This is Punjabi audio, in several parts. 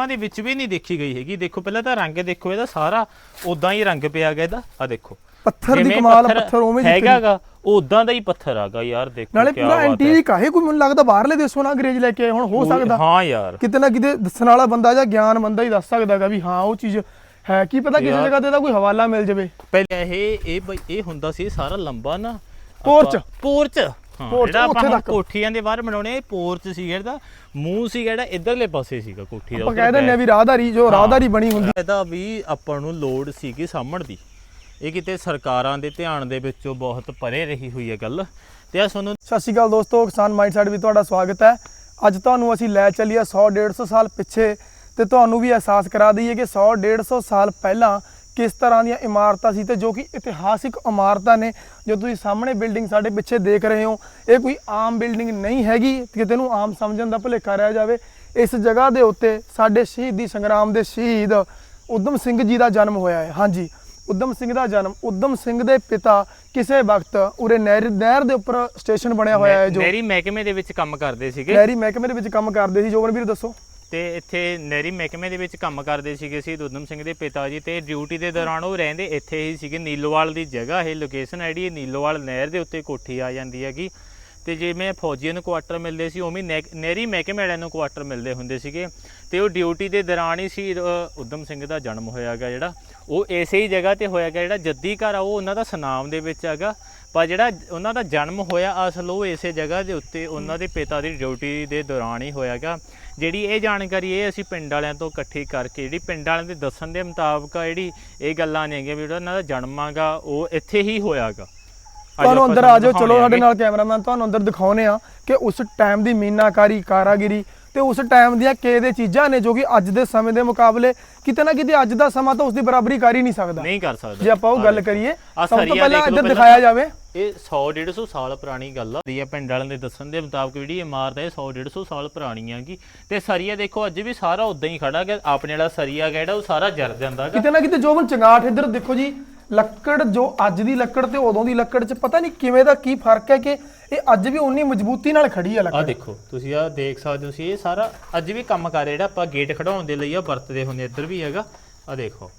ਫਿਲਮਾਂ ਦੇ ਵਿੱਚ ਵੀ ਨਹੀਂ ਦੇਖੀ ਗਈ ਹੈਗੀ। ਦੇਖੋ ਪਹਿਲਾਂ ਤਾਂ ਰੰਗ ਦੇਖੋ ਇਹਦਾ ਸਾਰਾ ਉਦਾਂ ਹੀ ਰੰਗ ਪਿਆ ਗਿਆ ਇਹਦਾ। ਆ ਦੇਖੋ। ਪੱਥਰ ਦੀ ਕਮਾਲ ਪੱਥਰ ਉਵੇਂ ਦੀ ਹੈਗਾਗਾ ਉਦਾਂ ਦਾ ਹੀ ਪੱਥਰ ਆਗਾ ਯਾਰ ਦੇਖੋ ਨਾਲੇ ਪੂਰਾ। ਐਂਟੀਕ ਆ ਇਹ ਕੋਈ ਮੈਨੂੰ ਲੱਗਦਾ ਬਾਹਰਲੇ ਦੇਸ਼ੋਂ ਨਾ ਅੰਗਰੇਜ਼ ਲੈ ਕੇ ਆਏ ਹੁਣ ਹੋ ਸਕਦਾ। ਹਾਂ ਯਾਰ। ਕਿਤੇ ਨਾ ਕਿਤੇ ਦੱਸਣ ਵਾਲਾ ਬੰਦਾ ਜਾਂ ਗਿਆਨ ਬੰਦਾ ਹੀ ਦੱਸ ਸਕਦਾਗਾ ਵੀ ਹਾਂ ਉਹ ਚੀਜ਼ ਹੈ। ਕੀ ਪਤਾ ਕਿਸੇ। ਜਗ੍ਹਾ ਤੇ ਦਾ ਕੋਈ ਹਵਾਲਾ ਮਿਲ ਜਾਵੇ। ਪਹਿਲੇ ਇਹ ਇਹ ਬਈ ਇਹ ਹੁੰਦਾ ਸੀ ਸਾਰਾ ਲੰਬਾ ਨਾ ਪੋਰਚ। ਪੋਰਚ। ਪੋਰਚ, ਜਿਹੜਾ ਆਪਾਂ ਹੁਣ। ਕੋਠੀਆਂ ਦੇ ਬਾਹਰ ਬਣਾਉਣੇ ਇਹ ਪੋਰਚ ਸੀਗਾ ਇਹਦਾ ਮੂੰਹ ਸੀਗਾ ਜਿਹੜਾ ਇਧਰਲੇ ਪਾਸੇ ਸੀਗਾ ਕੋਠੀ ਦਾ ਆਪਾਂ ਕਹਿ ਦਿੰਦੇ ਆ ਵੀ ਰਾਹਦਾਰੀ ਜੋ ਰਾਹਦਾਰੀ ਬਣੀ ਹੁੰਦੀ। ਇਹਦਾ ਵੀ ਆਪਾਂ ਨੂੰ ਲੋੜ ਸੀਗੀ ਸਾਹਮਣ ਦੀ। ਇਹ ਕਿਤੇ ਸਰਕਾਰਾਂ ਦੇ ਧਿਆਨ ਦੇ ਵਿੱਚੋਂ ਬਹੁਤ ਪਰੇ ਰਹੀ ਹੋਈ ਹੈ ਗੱਲ। ਤੇ ਆ ਤੁਹਾਨੂੰ ਸਤਿ ਸ਼੍ਰੀ ਅਕਾਲ ਦੋਸਤੋ ਕਿਸਾਨ ਮਾਈਂਡਸੈਟ ਵੀ ਤੁਹਾਡਾ ਸਵਾਗਤ ਹੈ। ਅੱਜ ਤੁਹਾਨੂੰ ਅਸੀਂ ਲੈ ਚੱਲੀਏ 100 150 ਸਾਲ ਪਿੱਛੇ ਤੇ ਤੁਹਾਨੂੰ ਵੀ ਅਹਿਸਾਸ ਕਰਾ ਦਈਏ ਕਿ 100 150 ਸਾਲ ਪਹਿਲਾਂ ਕਿਸ ਤਰ੍ਹਾਂ ਦੀਆਂ ਇਮਾਰਤਾਂ ਸੀ ਤੇ ਜੋ ਕਿ ਇਤਿਹਾਸਿਕ ਇਮਾਰਤਾਂ ਨੇ ਜੋ ਤੁਸੀਂ ਸਾਹਮਣੇ ਬਿਲਡਿੰਗ ਸਾਡੇ ਪਿੱਛੇ ਦੇਖ ਰਹੇ ਹੋ ਇਹ ਕੋਈ ਆਮ ਬਿਲਡਿੰਗ ਨਹੀਂ ਹੈਗੀ ਕਿਤੇ ਨੂੰ ਆਮ ਸਮਝਣ ਦਾ ਭੁਲੇਖਾ ਰਹਿ ਜਾਵੇ। ਇਸ ਜਗ੍ਹਾ ਦੇ ਉੱਤੇ ਸਾਡੇ ਸ਼ਹੀਦੀ ਸੰਗਰਾਮ ਦੇ ਸ਼ਹੀਦ ਉਦਮ ਸਿੰਘ ਜੀ ਦਾ ਜਨਮ ਹੋਇਆ ਹੈ। ਹਾਂਜੀ ਉਦਮ ਸਿੰਘ ਦਾ ਜਨਮ। ਉਦਮ ਸਿੰਘ ਦੇ ਪਿਤਾ ਕਿਸੇ ਵਕਤ ਉਰੇ ਨਹਿਰ ਨਹਿਰ ਦੇ ਉੱਪਰ ਸਟੇਸ਼ਨ ਬਣਿਆ ਹੋਇਆ ਹੈ ਜੋ ਨਹਿਰੀ ਮਹਿਕਮੇ ਦੇ ਵਿੱਚ ਕੰਮ ਕਰਦੇ ਸੀਗੇ। ਨਹਿਰੀ ਮਹਿਕਮੇ ਦੇ ਵਿੱਚ ਕੰਮ ਕਰਦੇ ਸੀ। ਜੋਗਨਵੀਰ ਦੱਸੋ। ਤੇ ਇੱਥੇ ਨਹਿਰੀ ਮਹਿਕਮੇ ਦੇ ਵਿੱਚ ਕੰਮ ਕਰਦੇ ਸੀਗੇ ਸੀ ਉਦਮ ਸਿੰਘ ਦੇ ਪਿਤਾ ਜੀ ਤੇ ਡਿਊਟੀ ਦੇ ਦੌਰਾਨ ਉਹ ਰਹਿੰਦੇ ਇੱਥੇ ਹੀ ਸੀਗੇ। ਨੀਲੋਵਾਲ ਦੀ ਜਗ੍ਹਾ ਇਹ ਲੋਕੇਸ਼ਨ ਆਈਡੀ ਇਹ ਨੀਲੋਵਾਲ ਨਹਿਰ ਦੇ ਉੱਤੇ ਕੋਠੀ ਆ ਜਾਂਦੀ ਹੈਗੀ। ਤੇ ਜਿਵੇਂ ਫੌਜੀਆਂ ਨੂੰ ਕੁਆਟਰ ਮਿਲਦੇ ਸੀ, ਉਵੇਂ ਨਹਿ- ਨਹਿਰੀ ਮਹਿਕਮੇ ਵਾਲਿਆਂ ਨੂੰ ਕੁਆਟਰ ਮਿਲਦੇ ਹੁੰਦੇ ਸੀਗੇ। ਤੇ ਉਹ ਡਿਊਟੀ ਦੇ ਦੌਰਾਨ ਹੀ ਸੀ ਉਦਮ ਸਿੰਘ ਦਾ ਜਨਮ ਹੋਇਆ ਹੋਇਆਗਾ ਜਿਹੜਾ। ਉਹ ਇਸੇ ਹੀ ਜਗ੍ਹਾ ਤੇ ਹੋਇਆ ਹੋਇਆਗਾ ਜਿਹੜਾ, ਜੱਦੀ ਘਰ ਆ, ਉਹ ਉਹਨਾਂ ਦਾ ਸਨਾਮ ਦੇ ਵਿੱਚ ਹੈਗਾ। ਪਰ ਜਿਹੜਾ ਉਹਨਾਂ ਦਾ ਜਨਮ ਹੋਇਆ ਅਸਲ, ਉਹ ਇਸੇ ਜਗ੍ਹਾ ਦੇ ਉੱਤੇ ਉਹਨਾਂ ਦੇ ਪਿਤਾ ਦੀ ਡਿਊਟੀ ਦੇ ਦੌਰਾਨ ਹੀ ਹੋਇਆਗਾ ਜਿਹੜੀ ਇਹ ਜਾਣਕਾਰੀ ਇਹ ਅਸੀਂ ਪਿੰਡ ਵਾਲਿਆਂ ਤੋਂ ਇਕੱਠੀ ਕਰਕੇ ਜਿਹੜੀ ਪਿੰਡ ਵਾਲਿਆਂ ਦੇ ਦੱਸਣ ਦੇ ਮੁਤਾਬਕ ਆ ਜਿਹੜੀ ਇਹ ਗੱਲਾਂ ਨੇਗੀਆਂ ਵੀ ਜਿਹੜਾ ਇਹਨਾਂ ਦਾ ਜਨਮ ਆਗਾ ਉਹ ਇੱਥੇ ਹੀ ਹੋਇਆਗਾ ਤੁਹਾਨੂੰ ਅੰਦਰ ਆ ਜਾਓ ਚਲੋ ਸਾਡੇ। ਨਾਲ ਕੈਮਰਾਮੈਨ ਤੁਹਾਨੂੰ ਅੰਦਰ ਦਿਖਾਉਨੇ ਆ ਕਿ ਉਸ ਟਾਈਮ ਦੀ ਮੀਨਾਕਾਰੀ ਕਾਰਾਗਿਰੀ ਤੇ ਉਸ ਟਾਈਮ ਦੀਆਂ ਕੇ ਦੇ ਚੀਜ਼ਾਂ ਨੇ ਜੋ ਕਿ ਅੱਜ ਦੇ ਸਮੇਂ ਦੇ ਮੁਕਾਬਲੇ ਕਿਤੇ ਨਾ ਕਿਤੇ ਅੱਜ ਦਾ ਸਮਾਂ ਤਾਂ ਉਸ ਦੀ ਬਰਾਬਰੀ ਕਰ ਹੀ ਨਹੀਂ ਸਕਦਾ ਨਹੀਂ ਕਰ ਸਕਦੇ ਜੇ ਆਪਾਂ ਉਹ ਗੱਲ ਕਰੀਏ ਸਭ ਤੋਂ ਪਹਿਲਾਂ ਇੱਧਰ। ਦਿਖਾਇਆ ਜਾਵੇ ਇਹ 100 150 ਸਾਲ ਪੁਰਾਣੀ ਗੱਲ ਆ। ਇਹ ਪਿੰਡ ਵਾਲਿਆਂ ਦੇ ਦੱਸਣ ਦੇ ਮੁਤਾਬਕ ਜਿਹੜੀ ਇਮਾਰਤ ਹੈ 100 150 ਸਾਲ ਪੁਰਾਣੀ ਹੈਗੀ ਤੇ ਸਰੀਆ ਦੇਖੋ ਅੱਜ ਵੀ ਸਾਰਾ ਉਦਾਂ ਹੀ ਖੜਾ ਹੈ ਆਪਣੇ ਵਾਲਾ ਸਰੀਆ ਜਿਹੜਾ ਉਹ ਸਾਰਾ ਜਰ ਜਾਂਦਾ ਹੈਗਾ ਕਿਤੇ ਨਾ ਕਿਤੇ ਜੋਬਨ ਚੰਗਾਠ ਇੱਧਰ ਦੇਖੋ ਜੀ ਲੱਕੜ ਜੋ ਅੱਜ ਦੀ ਲੱਕੜ ਤੇ ਉਦੋਂ ਦੀ ਲੱਕੜ 'ਚ ਪਤਾ ਨਹੀਂ ਕਿਵੇਂ ਦਾ ਕੀ ਫ਼ਰਕ ਹੈ ਕਿ ਇਹ ਅੱਜ ਵੀ ਉਨੀ ਮਜ਼ਬੂਤੀ ਨਾਲ ਖੜੀ ਆ ਲੱਕੜ। ਦੇਖੋ ਤੁਸੀਂ ਆ ਦੇਖ ਸਕਦੇ ਹੋ ਤੁਸੀਂ ਇਹ ਸਾਰਾ ਅੱਜ ਵੀ ਕੰਮ ਕਰ ਰਿਹਾ ਜਿਹੜਾ ਆਪਾਂ ਗੇਟ ਖੜਾਉਣ ਦੇ ਲਈ ਆ ਵਰਤਦੇ ਹੁੰਦੇ ਇੱਧਰ ਵੀ ਹੈਗਾ। ਆ ਦੇਖੋ।